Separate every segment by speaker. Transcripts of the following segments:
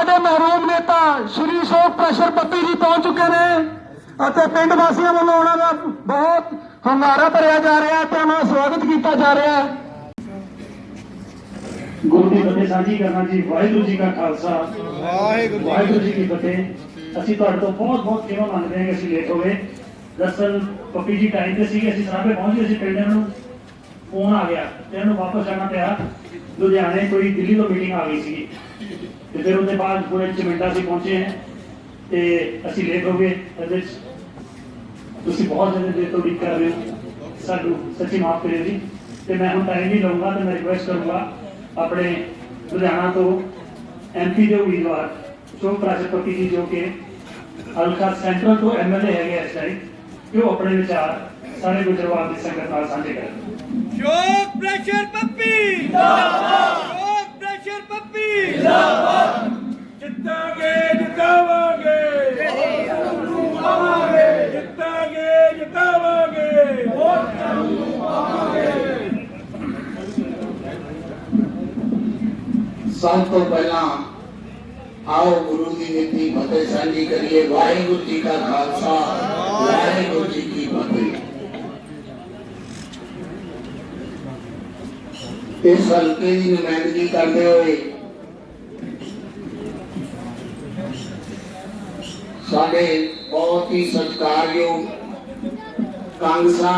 Speaker 1: ਸਾਡੇ ਮਹਿਰੂਮ ਨੇਤਾ ਸ਼੍ਰੀ ਸ਼ੋਕ ਪ੍ਰੈਸ਼ਰ ਪੱਪੀ ਜੀ ਪਹੁੰਚ ਚੁੱਕੇ ਨੇ ਅਤੇ ਪਿੰਡ ਵਾਸੀਆਂ ਵੱਲੋਂ ਉਹਨਾਂ ਦਾ ਬਹੁਤ ਹੰਗਾਰਾ ਭਰਿਆ ਜਾ ਰਿਹਾ ਹੈ ਤੇ ਉਹਨਾਂ ਦਾ ਸਵਾਗਤ ਕੀਤਾ ਜਾ ਰਿਹਾ ਹੈ।
Speaker 2: ਗੁਰੂ ਦੀ ਫਤਿਹ ਸਾਂਝੀ ਕਰਨਾ ਜੀ ਵਾਹਿਗੁਰੂ ਜੀ ਕਾ ਖਾਲਸਾ। ਵਾਹਿਗੁਰੂ ਵਾਹਿਗੁਰੂ ਜੀ ਕੀ ਫਤਿਹ। ਅਸੀਂ ਤੁਹਾਡੇ ਤੋਂ ਬਹੁਤ ਬਹੁਤ ਖਿਮਾ ਮੰਗਦੇ ਹਾਂ ਕਿ ਅਸੀਂ ਲੇਟ ਹੋ ਗਏ ਪੱਪੀ ਜੀ ਟਾਈਮ ਤੇ ਸੀਗੇ ਅਸੀਂ ਸਰਾਭੇ ਪਹੁੰਚ ਗਏ ਸੀ ਪਿੰਡ ਨੂੰ ਫੋਨ ਆ ਗਿਆ ਤੇ ਇਹਨੂੰ ਵਾਪਸ ਜਾਣਾ ਪਿਆ। ਲੁਧਿਆਣੇ ਕੋਈ ਦਿੱਲੀ ਤੋਂ ਮੀਟਿੰਗ ਆ ਗਈ ਸੀ ਤੇ ਫਿਰ ਉਹਦੇ ਬਾਅਦ ਪੂਰੇ ਚਮਿੰਡਾ ਅਸੀਂ ਪਹੁੰਚੇ ਹਾਂ ਤੇ ਅਸੀਂ ਲੇਟ ਹੋ ਗਏ। ਇਹਦੇ ਤੁਸੀਂ ਬਹੁਤ ਜ਼ਿਆਦਾ ਦੇਰ ਤੋਂ ਉਡੀਕ ਕਰ ਰਹੇ ਹੋ। ਸਾਨੂੰ ਸੱਚੀ ਮਾਫ ਕਰਿਓ ਜੀ। ਤੇ ਮੈਂ ਹੁਣ ਟਾਈਮ ਨਹੀਂ ਲਵਾਂਗਾ ਤੇ ਮੈਂ ਰਿਕੁਐਸਟ ਕਰੂੰਗਾ ਆਪਣੇ ਲੁਧਿਆਣਾ ਤੋਂ ਐਮਪੀ ਦੇ ਉਮੀਦਵਾਰ ਸ਼ੋਕ ਪ੍ਰਾਜਪਤੀ ਜੀ, ਜੋ ਕਿ ਹਲਕਾ ਸੈਂਟਰਲ ਤੋਂ ਐਮਐਲਏ ਹੈਗੇ ਇਸ ਟਾਈਮ ਕਿ ਉਹ ਆਪਣੇ ਵਿਚਾਰ ਸਾਰੇ ਗੁਜਰਵਾਲ ਦੀ ਸੰਗਤ ਨਾਲ ਸਾਂਝੇ ਕਰਨ।
Speaker 3: ਸ਼ੋਕ ਪ੍ਰੈਸ਼ਰ ਜਿੰਦਾਬਾਦ ਸ਼ੋਕ ਪ੍ਰੈਸ਼ਰ ਪੱਪੀ ਜਿੰਦਾਬਾਦ ਜਿੱਤਾਂਗੇ ਜਿੱਤਾਵਾਂਗੇ ਜਿੱਤਾਵਾਂਗੇ ਜਿੱਤਾਂਗੇ ਜਿੱਤਾਵਾਂਗੇ ਵੋਟਾਂ ਨੂੰ ਪਾਵਾਂਗੇ
Speaker 4: ਸਭ ਤੋਂ ਪਹਿਲਾਂ ਆਓ ਗੁਰੂ ਦੀ ਨੀਤੀ ਫਤਿਹ ਸਾਂਝੀ ਕਰੀਏ ਵਾਹਿਗੁਰੂ ਜੀ ਕਾ ਖਾਲਸਾ ਵਾਹਿਗੁਰੂ ਜੀ ਕੀ ਫਤਿਹ ਇਸ ਹਲਕੇ ਦੀ ਨੁਮਾਇੰਦਗੀ ਕਰਦੇ ਹੋਏ ਸਾਡੇ ਬਹੁਤ ਹੀ ਸਤਿਕਾਰਯੋਗ ਕਾਂਗਸਾ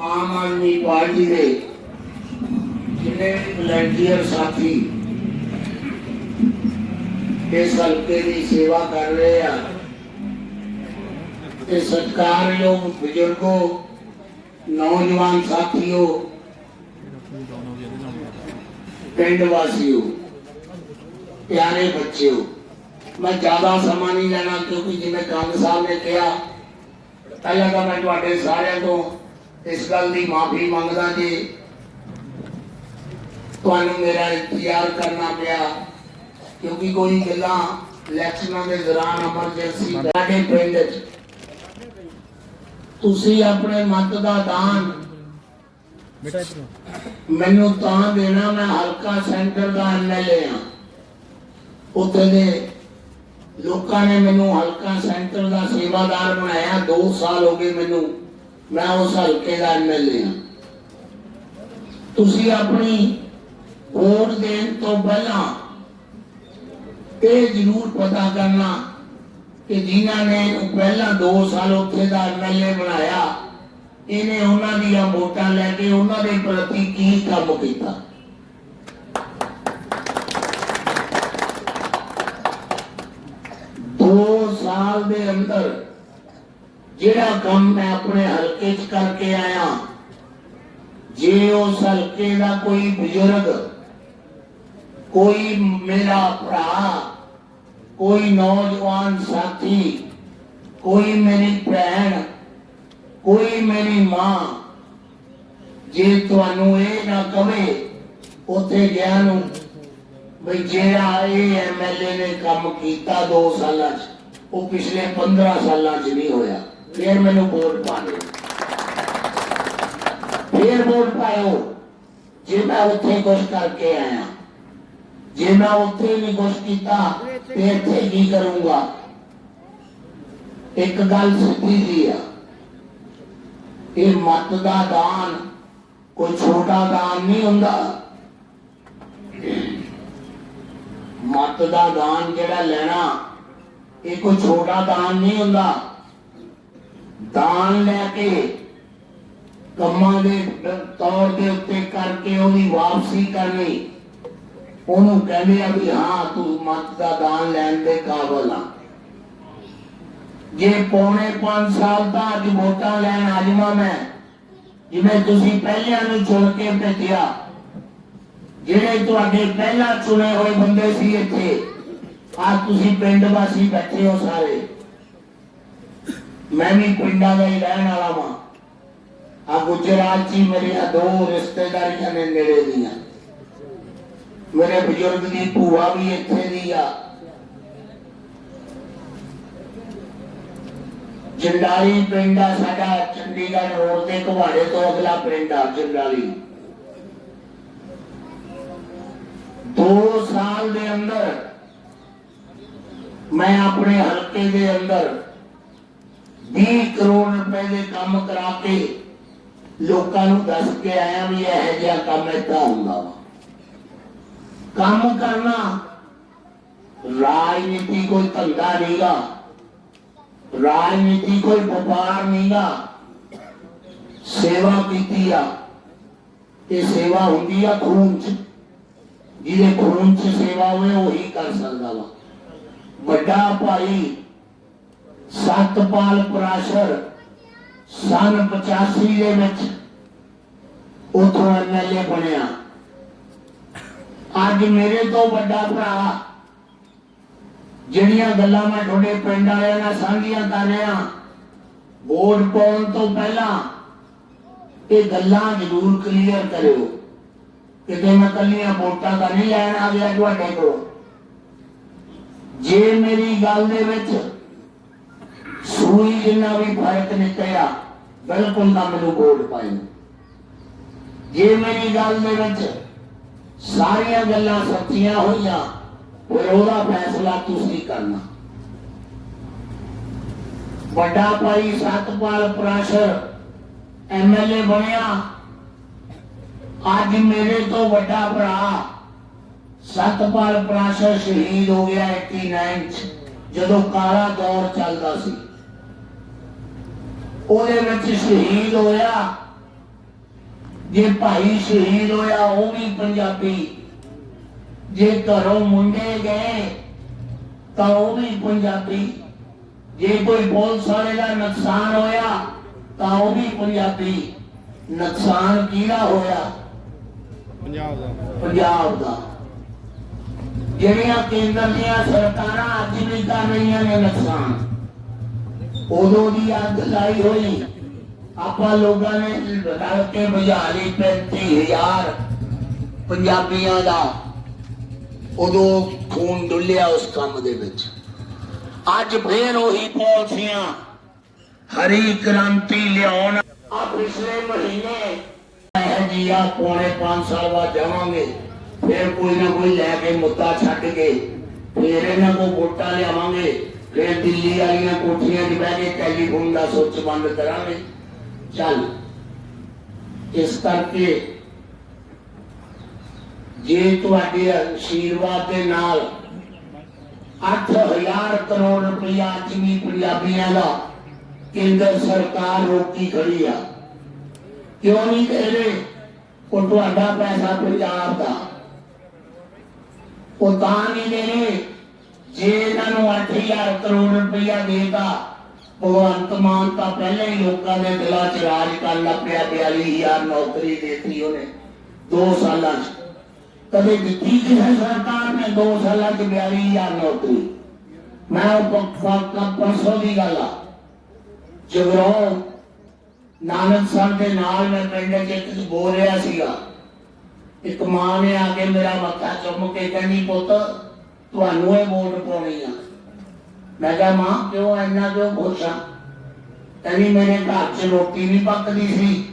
Speaker 4: ਆਮ ਆਦਮੀ ਪਾਰਟੀ ਦੇ ਜਿੰਨੇ ਵਲੰਟੀਅਰ ਸਾਥੀ ਇਸ ਹਲਕੇ ਦੀ ਸੇਵਾ ਕਰ ਰਹੇ ਆ, ਤੇ ਸਤਿਕਾਰਯੋਗ ਬਜ਼ੁਰਗੋ, ਨੌਜਵਾਨ ਸਾਥੀਓ, ਪਿੰਡ ਵਾਸੀਓ, ਪਿਆਰੇ ਬੱਚਿਓ ਮੈਂ ਜ਼ਿਆਦਾ ਸਮਾਂ ਨਹੀਂ ਲੈਣਾ ਕਿਉਂਕਿ ਜਿਵੇਂ ਕੰਗ ਸਾਹਿਬ ਨੇ ਕਿਹਾ, ਪਹਿਲਾਂ ਤਾਂ ਮੈਂ ਤੁਹਾਡੇ ਸਾਰਿਆਂ ਤੋਂ ਇਸ ਗੱਲ ਦੀ ਮਾਫੀ ਮੰਗਦਾ ਜੀ ਤੁਹਾਨੂੰ ਮੇਰਾ ਇੰਤਜ਼ਾਰ ਕਰਨਾ ਪਿਆ, ਕਿਉਂਕਿ ਕੋਈ ਗੱਲਾਂ ਇਲੈਕਸ਼ਨਾਂ ਦੇ ਦੌਰਾਨ ਐਮਰਜੈਂਸੀ ਸਾਡੇ ਪਿੰਡ ਤੁਸੀਂ ਆਪਣੇ ਮਤ ਦਾ ਦਾਨ ਮੈਨੂੰ ਤਾਂ ਦੇਣਾ, ਮੈਂ ਹਲਕਾ ਸੈਂਟਰ ਦਾ ਐਮਐਲਏ ਆ ਉੱਥੇ ਦੇ ਲੋਕਾਂ ਨੇ ਮੈਨੂੰ ਹਲਕਾ ਸੈਂਟਰ ਦਾ ਸੇਵਾਦਾਰ ਬਣਾਇਆ 2 ਸਾਲ ਹੋ ਗਏ ਮੈਨੂੰ। ਮੈਂ ਉਸ ਹਲਕੇ ਦਾ ਐਮਐਲਏ ਆ ਤੁਸੀਂ ਆਪਣੀ ਵੋਟ ਦੇਣ ਤੋਂ ਪਹਿਲਾਂ ਇਹ ਜ਼ਰੂਰ ਪਤਾ ਕਰਨਾ ਕਿ ਜਿਨ੍ਹਾਂ ਨੇ ਪਹਿਲਾਂ 2 ਸਾਲ ਉੱਥੇ ਦਾ ਐਮਐਲਏ ਬਣਾਇਆ, ਇਹਨੇ ਉਹਨਾਂ ਦੀਆਂ ਵੋਟਾਂ ਲੈ ਕੇ ਉਹਨਾਂ ਦੇ ਪ੍ਰਤੀ ਕੀ ਕੰਮ ਕੀਤਾ ਦੋ ਸਾਲ ਦੇ ਅੰਦਰ ਜਿਹੜਾ ਕੰਮ ਮੈਂ ਆਪਣੇ ਹਲਕੇ 'ਚ ਕਰਕੇ ਆਇਆ, ਜੇ ਉਸ ਹਲਕੇ ਦਾ ਕੋਈ ਬਜ਼ੁਰਗ, ਕੋਈ ਮੇਰਾ ਭਰਾ, ਕੋਈ ਨੌਜਵਾਨ ਸਾਥੀ, ਕੋਈ ਮੇਰੀ ਭੈਣ, ਕੋਈ ਮੇਰੀ ਮਾਂ, ਜੇ ਤੁਹਾਨੂੰ ਇਹ ਨਾ ਕਵੇ ਉੱਥੇ ਗਿਆ ਨੂੰ ਬਈ ਜਿਹੜਾ ਇਹ ਐਮਐਲਏ ਨੇ ਕੰਮ ਕੀਤਾ 2 ਸਾਲਾਂ 'ਚ ਉਹ ਪਿਛਲੇ 15 ਸਾਲਾਂ 'ਚ ਨਹੀਂ ਹੋਇਆ। ਫਿਰ ਮੈਨੂੰ ਵੋਟ ਪਾ ਦਿਓ। ਫਿਰ ਵੋਟ ਪਾਇਓ। ਜੇ ਮੈਂ ਉੱਥੇ ਕੁਝ ਕਰਕੇ ਆਇਆ। ਜੇ ਮੈਂ ਉੱਥੇ ਨਹੀਂ ਕੁਝ ਕੀਤਾ ਤੇ ਇੱਥੇ ਕੀ ਕਰੂੰਗਾ? ਇੱਕ ਗੱਲ ਸਿੱਧੀ ਜੀ ਆ। ਇਹ ਮਤ ਦਾ ਦਾਨ ਕੋਈ ਛੋਟਾ ਦਾਨ ਨਹੀਂ ਹੁੰਦਾ। ਮਤ ਦਾ ਦਾਨ ਜਿਹੜਾ ਲੈਣਾ ਇਹ ਕੋਈ ਛੋਟਾ ਦਾਨ ਨਹੀਂ ਹੁੰਦਾ। ਦਾਨ ਲੈ ਕੇ ਕੰਮਾਂ ਦੇ ਤੌਰ ਦੇ ਉੱਤੇ ਕਰਕੇ ਉਹਦੀ ਵਾਪਸੀ ਕਰਨੀ। ਉਹਨੂੰ ਕਹਿੰਦੇ ਆ ਵੀ ਹਾਂ, ਤੂੰ ਮਤ ਦਾ ਦਾਨ ਲੈਣ ਦੇ ਕਾਬਲ ਆ। ਜੇ ਪੌਣੇ 5 ਸਾਲ ਦਾ ਅੱਜ ਵੋਟਾਂ ਲੈਣ ਆਜਮਾ ਮੈਂ, ਜਿਵੇਂ ਤੁਸੀਂ ਪਹਿਲਿਆਂ ਨੂੰ ਚੁਣ ਕੇ ਭੇਜਿਆ। ਜਿਹੜੇ ਤੁਹਾਡੇ ਪਹਿਲਾਂ ਚੁਣੇ ਹੋਏ ਬੰਦੇ ਸੀ ਇੱਥੇ ਆ ਤੁਸੀਂ ਪਿੰਡ ਵਾਸੀ ਬੈਠੇ ਹੋ ਸਾਰੇ। ਮੈਂ ਵੀ ਪਿੰਡਾਂ ਦਾ ਹੀ ਰਹਿਣ ਵਾਲਾ ਵਾਂ। ਆ ਗੁਜਰਾਤ 'ਚ ਮੇਰੀਆਂ ਦੋ ਰਿਸ਼ਤੇਦਾਰੀਆਂ ਨੇ ਨੇੜੇ ਦੀਆਂ। ਮੇਰੇ ਬਜ਼ੁਰਗ ਦੀ ਭੂਆ ਵੀ ਇੱਥੇ ਦੀ ਆ। ਜੰਡਾਲੀ ਪਿੰਡ ਆ ਸਾਡਾ, ਚੰਡੀਗੜ੍ਹ ਰੋਡ ਦੇ ਘਵਾੜੇ ਤੋਂ ਅਗਲਾ ਪਿੰਡ ਆ ਜੰਡਾਲੀ। ਦੋ ਸਾਲ ਦੇ ਅੰਦਰ ਮੈਂ ਆਪਣੇ ਹਲਕੇ ਦੇ ਅੰਦਰ 20 ਕਰੋੜ ਰੁਪਏ ਦੇ ਕੰਮ ਕਰਾ ਕੇ ਲੋਕਾਂ ਨੂੰ ਦੱਸ ਕੇ ਆਇਆ ਵੀ ਇਹ ਜਿਹਾ ਕੰਮ ਏਦਾਂ ਹੁੰਦਾ ਵਾ ਕੰਮ ਕਰਨਾ ਰਾਜਨੀਤੀ ਕੋਈ ਧੰਦਾ ਨਹੀਂਗਾ ਰਾਜਨੀਤੀ ਕੋਈ ਵਪਾਰ ਨਹੀਂਗਾ ਸੇਵਾ ਕੀਤੀ ਆ ਇਹ ਸੇਵਾ ਹੁੰਦੀ ਆ ਖੂਨ ਚ ਜਿਹਦੇ ਖੂਨ ਚ ਸੇਵਾ ਹੋਵੇ ਉਹੀ ਕਰ ਸਕਦਾ ਵਾ ਵੱਡਾ ਭਾਈ, ਸਤਪਾਲ ਪ੍ਰਾਸ਼ਰ, ਸਨ 85 ਦੇ ਵਿੱਚ ਉਥੋਂ ਐਮਐਲਏ ਬਣਿਆ। ਅੱਜ ਮੇਰੇ ਤੋਂ ਵੱਡਾ ਭਰਾ, ਜਿਹੜੀਆਂ ਗੱਲਾਂ ਮੈਂ ਤੁਹਾਡੇ ਪਿੰਡ ਵਾਲਿਆਂ ਨਾਲ ਸਾਂਝੀਆਂ ਕਰ ਰਿਹਾ, ਵੋਟ ਪਾਉਣ ਤੋਂ ਪਹਿਲਾਂ ਇਹ ਗੱਲਾਂ ਜ਼ਰੂਰ ਕਲੀਅਰ ਕਰਿਓ। ਕਿਤੇ ਮੈਂ ਕੱਲੀਆਂ ਵੋਟਾਂ ਤਾਂ ਨਹੀਂ ਲੈਣ ਆ ਗਿਆ ਤੁਹਾਡੇ ਕੋਲ। ਜੇ ਮੇਰੀ ਗੱਲ ਦੇ ਵਿੱਚ ਸੂਈ ਜਿੰਨਾ ਵੀ ਫ਼ਰਕ ਨਿਕਲਿਆ, ਬਿਲਕੁਲ ਨਾ ਮੈਨੂੰ ਵੋਟ ਪਾਈ। ਜੇ ਮੇਰੀ ਗੱਲ ਦੇ ਵਿੱਚ ਸਾਰੀਆਂ ਗੱਲਾਂ ਸੱਚੀਆਂ ਹੋਈਆਂ, ਫਿਰ ਉਹਦਾ ਫੈਸਲਾ ਤੁਸੀਂ ਕਰਨਾ। ਵੱਡਾ ਭਾਈ ਸਤਪਾਲ ਪ੍ਰਾਸ਼ਰ ਐਮਐਲਏ ਬਣਿਆ। ਅੱਜ ਮੇਰੇ ਤੋਂ ਵੱਡਾ ਭਰਾ ਸਤਪਾਲ ਪ੍ਰਾਸ਼ਰ ਸ਼ਹੀਦ ਹੋ ਗਿਆ 89 ਚ ਜਦੋਂ ਕਾਲਾ ਦੌਰ ਚੱਲਦਾ ਸੀ। ਉਹਦੇ ਵਿੱਚ ਸ਼ਹੀਦ ਹੋਇਆ ਜੇ ਭਾਈ ਸ਼ਹੀਦ ਹੋਇਆ ਉਹ ਵੀ ਪੰਜਾਬੀ। ਜੇ ਘਰੋਂ ਮੁੰਡੇ ਗਏ ਤਾਂ ਉਹ ਵੀ ਪੰਜਾਬੀ। ਜੇ ਕੋਈ ਪੁਲਿਸ ਵਾਲੇ ਦਾ ਨੁਕਸਾਨ ਹੋਇਆ ਤਾਂ ਉਹ ਵੀ ਪੰਜਾਬੀ। ਨੁਕਸਾਨ ਕਿਹਦਾ ਹੋਇਆ?
Speaker 5: ਪੰਜਾਬ ਦਾ।
Speaker 4: ਪੰਜਾਬ ਦਾ। ਜਿਹੜੀਆਂ ਕੇਂਦਰ ਦੀਆਂ ਸਰਕਾਰਾਂ ਅੱਜ ਵੀ ਕਰ ਰਹੀਆਂ ਨੇ ਨੁਕਸਾਨ, ਉਦੋਂ ਦੀ ਅੱਗ ਲਾਈ ਹੋਈ। ਆਪਾਂ ਲੋਕਾਂ ਨੇ ਰਲ ਕੇ ਬੁਝਾ ਲਈ 35000 ਪੰਜਾਬੀਆਂ ਦਾ। ਉਦੋਂ ਖੂਨ ਡੁੱਲਿਆ ਉਸ ਕੰਮ ਦੇ ਵਿੱਚ। ਅੱਜ ਫੇਰ ਉਹੀ ਪਾਲਿਸੀਆਂ, ਹਰੀ ਕ੍ਰਾਂਤੀ ਲਿਆਉਣ। ਆ ਪਿਛਲੇ ਮਹੀਨੇ ਹੈ ਜੀ ਆ ਪੌਣੇ 5 ਸਾਲ ਬਾਅਦ ਜਾਵਾਂਗੇ। ਫਿਰ ਕੋਈ ਨਾ ਕੋਈ ਲੈ ਕੇ ਮੁੱਦਾ ਛੱਡ ਕੇ ਫਿਰ ਇਹਨਾਂ ਕੋ ਵੋਟਾਂ ਲਿਆਵਾਂਗੇ, ਫਿਰ ਦਿੱਲੀ ਵਾਲੀਆਂ ਕੋਠੀਆਂ 'ਚ ਬਹਿ ਕੇ ਟੈਲੀਫੋਨ ਦਾ ਸੁੱਚ ਬੰਦ ਕਰਾਂਗੇ। ਚੱਲ, ਇਸ ਕਰਕੇ ਜੇ ਤੁਹਾਡੇ ਆਸ਼ੀਰਵਾਦ ਦੇ ਨਾਲ 8000 ਕਰੋੜ ਰੁਪਇਆ ਅੱਜ ਪੰਜਾਬੀਆਂ ਦਾ ਕੇਂਦਰ ਸਰਕਾਰ ਰੋਕੀ ਖੜੀ ਆ। ਕਿਉਂ ਨਹੀਂ ਕਹਿੰਦੇ ਉਹ ਤੁਹਾਡਾ ਪੈਸਾ ਪੰਜਾਬ ਦਾ। ਉਹ ਤਾਂ ਨਹੀਂ ਇਹਨਾਂ ਨੂੰ 8000 ਕਰੋੜ ਰੁਪਇਆ ਦੇਗਾ ਭਗਵੰਤ ਮਾਨ ਤਾਂ ਪਹਿਲਾਂ ਹੀ ਲੋਕਾਂ ਦੇ ਦਿਲਾਂ 'ਚ ਰਾਜ ਕਰਨ ਲੱਗ ਪਿਆ 42000 ਨੌਕਰੀ ਦੇਤੀ ਉਹਨੇ 2 ਸਾਲਾਂ 'ਚ। ਕਦੇ ਦਿੱਤੀ ਕਿਸੇ ਸਰਕਾਰ ਨੇ 2 ਸਾਲਾਂ 'ਚ 42000 ਨੌਕਰੀ? ਮੈਂ ਉਹ ਪ- ਪਰਸੋਂ ਦੀ ਗੱਲ ਆ। ਜਗਰੋਂ ਨਾਨਕ ਸਾਹਿਬ ਦੇ ਨਾਲ ਮੈਂ ਪਿੰਡ 'ਚ ਇੱਕ ਬੋਲ ਰਿਹਾ ਸੀਗਾ। ਇੱਕ ਮਾਂ ਨੇ ਆ ਕੇ ਮੇਰਾ ਮੱਥਾ ਚੁੰਮ ਕੇ ਕਹਿੰਦੀ, ਪੁੱਤ, ਤੁਹਾਨੂੰ ਇਹ ਵੋਟ ਪਾਉਣੀ ਆ। ਮੈਂ ਕਿਹਾ, ਮਾਂ, ਕਿਉਂ ਇੰਨਾ ਕਿਉਂ ਪੁੱਛਾਂ ਕਹਿੰਦੀ ਮੇਰੇ ਘਰ 'ਚ ਰੋਟੀ ਨਹੀਂ ਪੱਕਦੀ ਸੀ।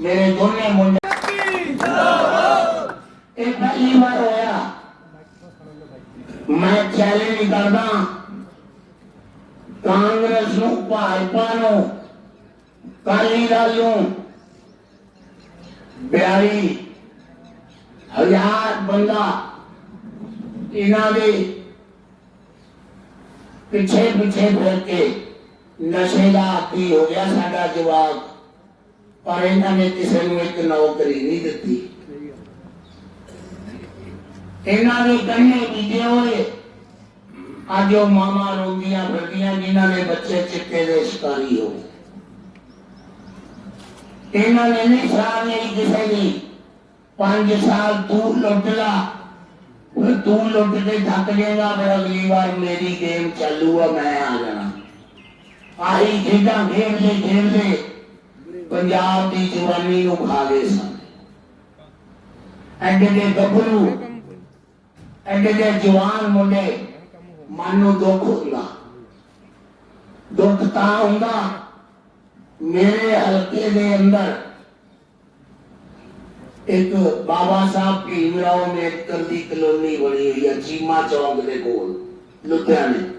Speaker 4: ਮੇਰੇ ਦੋਨੇ ਮੁੰਡੇ ਇਹ ਪਹਿਲੀ ਵਾਰ ਹੋਇਆ। ਮੈਂ ਚੈਲੰਜ ਕਰਦਾ ਕਾਂਗਰਸ ਨੂੰ, ਭਾਜਪਾ ਨੂੰ ਕਾਲੀ ਦਲ ਨੂੰ ਬਿਆਰੀ ਬਿਆਲੀ ਹਜ਼ਾਰ ਬੰਦਾ ਇਹਨਾਂ ਦੇ ਪਿੱਛੇ ਪਿੱਛੇ ਫਿਰ ਕੇ ਨਸ਼ੇ ਦਾ ਆਦੀ ਹੋ ਗਿਆ ਸਾਡਾ ਜਵਾਬ ਪਰ ਇਹਨਾਂ ਨੇ ਕਿਸੇ ਨੂੰ ਇੱਕ ਨੌਕਰੀ ਨਹੀਂ ਦਿੱਤੀ ਇਹਨਾਂ ਨੇ ਕੰਨੇ ਬੀਜੇ ਹੋਏ ਅੱਜ ਉਹ ਮਾਮਾ ਰੋਂਦੀਆਂ ਫਿਰਦੀਆਂ ਜਿਨ੍ਹਾਂ ਦੇ ਬੱਚੇ ਚਿੱਟੇ ਦੇ ਸ਼ਿਕਾਰੀ ਹੋ ਗਏ ਇਹਨਾਂ ਨੇ ਨਹੀਂ ਸਾਰ ਨਹੀਂ ਕਿਸੇ ਦੀ ਪੰਜ ਸਾਲ ਤੂੰ ਲੁੱਟ ਲਾ। ਫਿਰ ਤੂੰ ਲੁੱਟ ਕੇ ਥੱਕ ਜਾਏਗਾ, ਫਿਰ ਅਗਲੀ ਵਾਰ ਮੇਰੀ ਗੇਮ ਚਾਲੂ ਆ, ਮੈਂ ਆ ਜਾਣਾ। ਆਹੀ ਖੇਡਾਂ ਖੇਡਦੇ ਖੇਡਦੇ ਪੰਜਾਬ ਦੀ ਜਵਾਨੀ ਨੂੰ ਖਾ ਗਏ ਸਨ। ਐਡੇ ਦੇ ਗੱਭਰੂ, ਐਡੇ ਦੇ ਜਵਾਨ ਮੁੰਡੇ, ਮਨ ਨੂੰ ਦੁੱਖ ਹੁੰਦਾ। ਦੁੱਖ ਤਾਂ ਹੁੰਦਾ, ਮੇਰੇ ਹਲਕੇ ਦੇ ਅੰਦਰ ਇੱਕ ਬਾਬਾ ਸਾਹਿਬ ਭੀਮ ਰਾਓ ਅੰਬੇਡਕਰ ਦੀ ਕਲੋਨੀ ਬਣੀ ਹੋਈ ਹੈ ਚੀਮਾ ਚੌਂਕ ਦੇ ਕੋਲ, ਲੁਧਿਆਣੇ।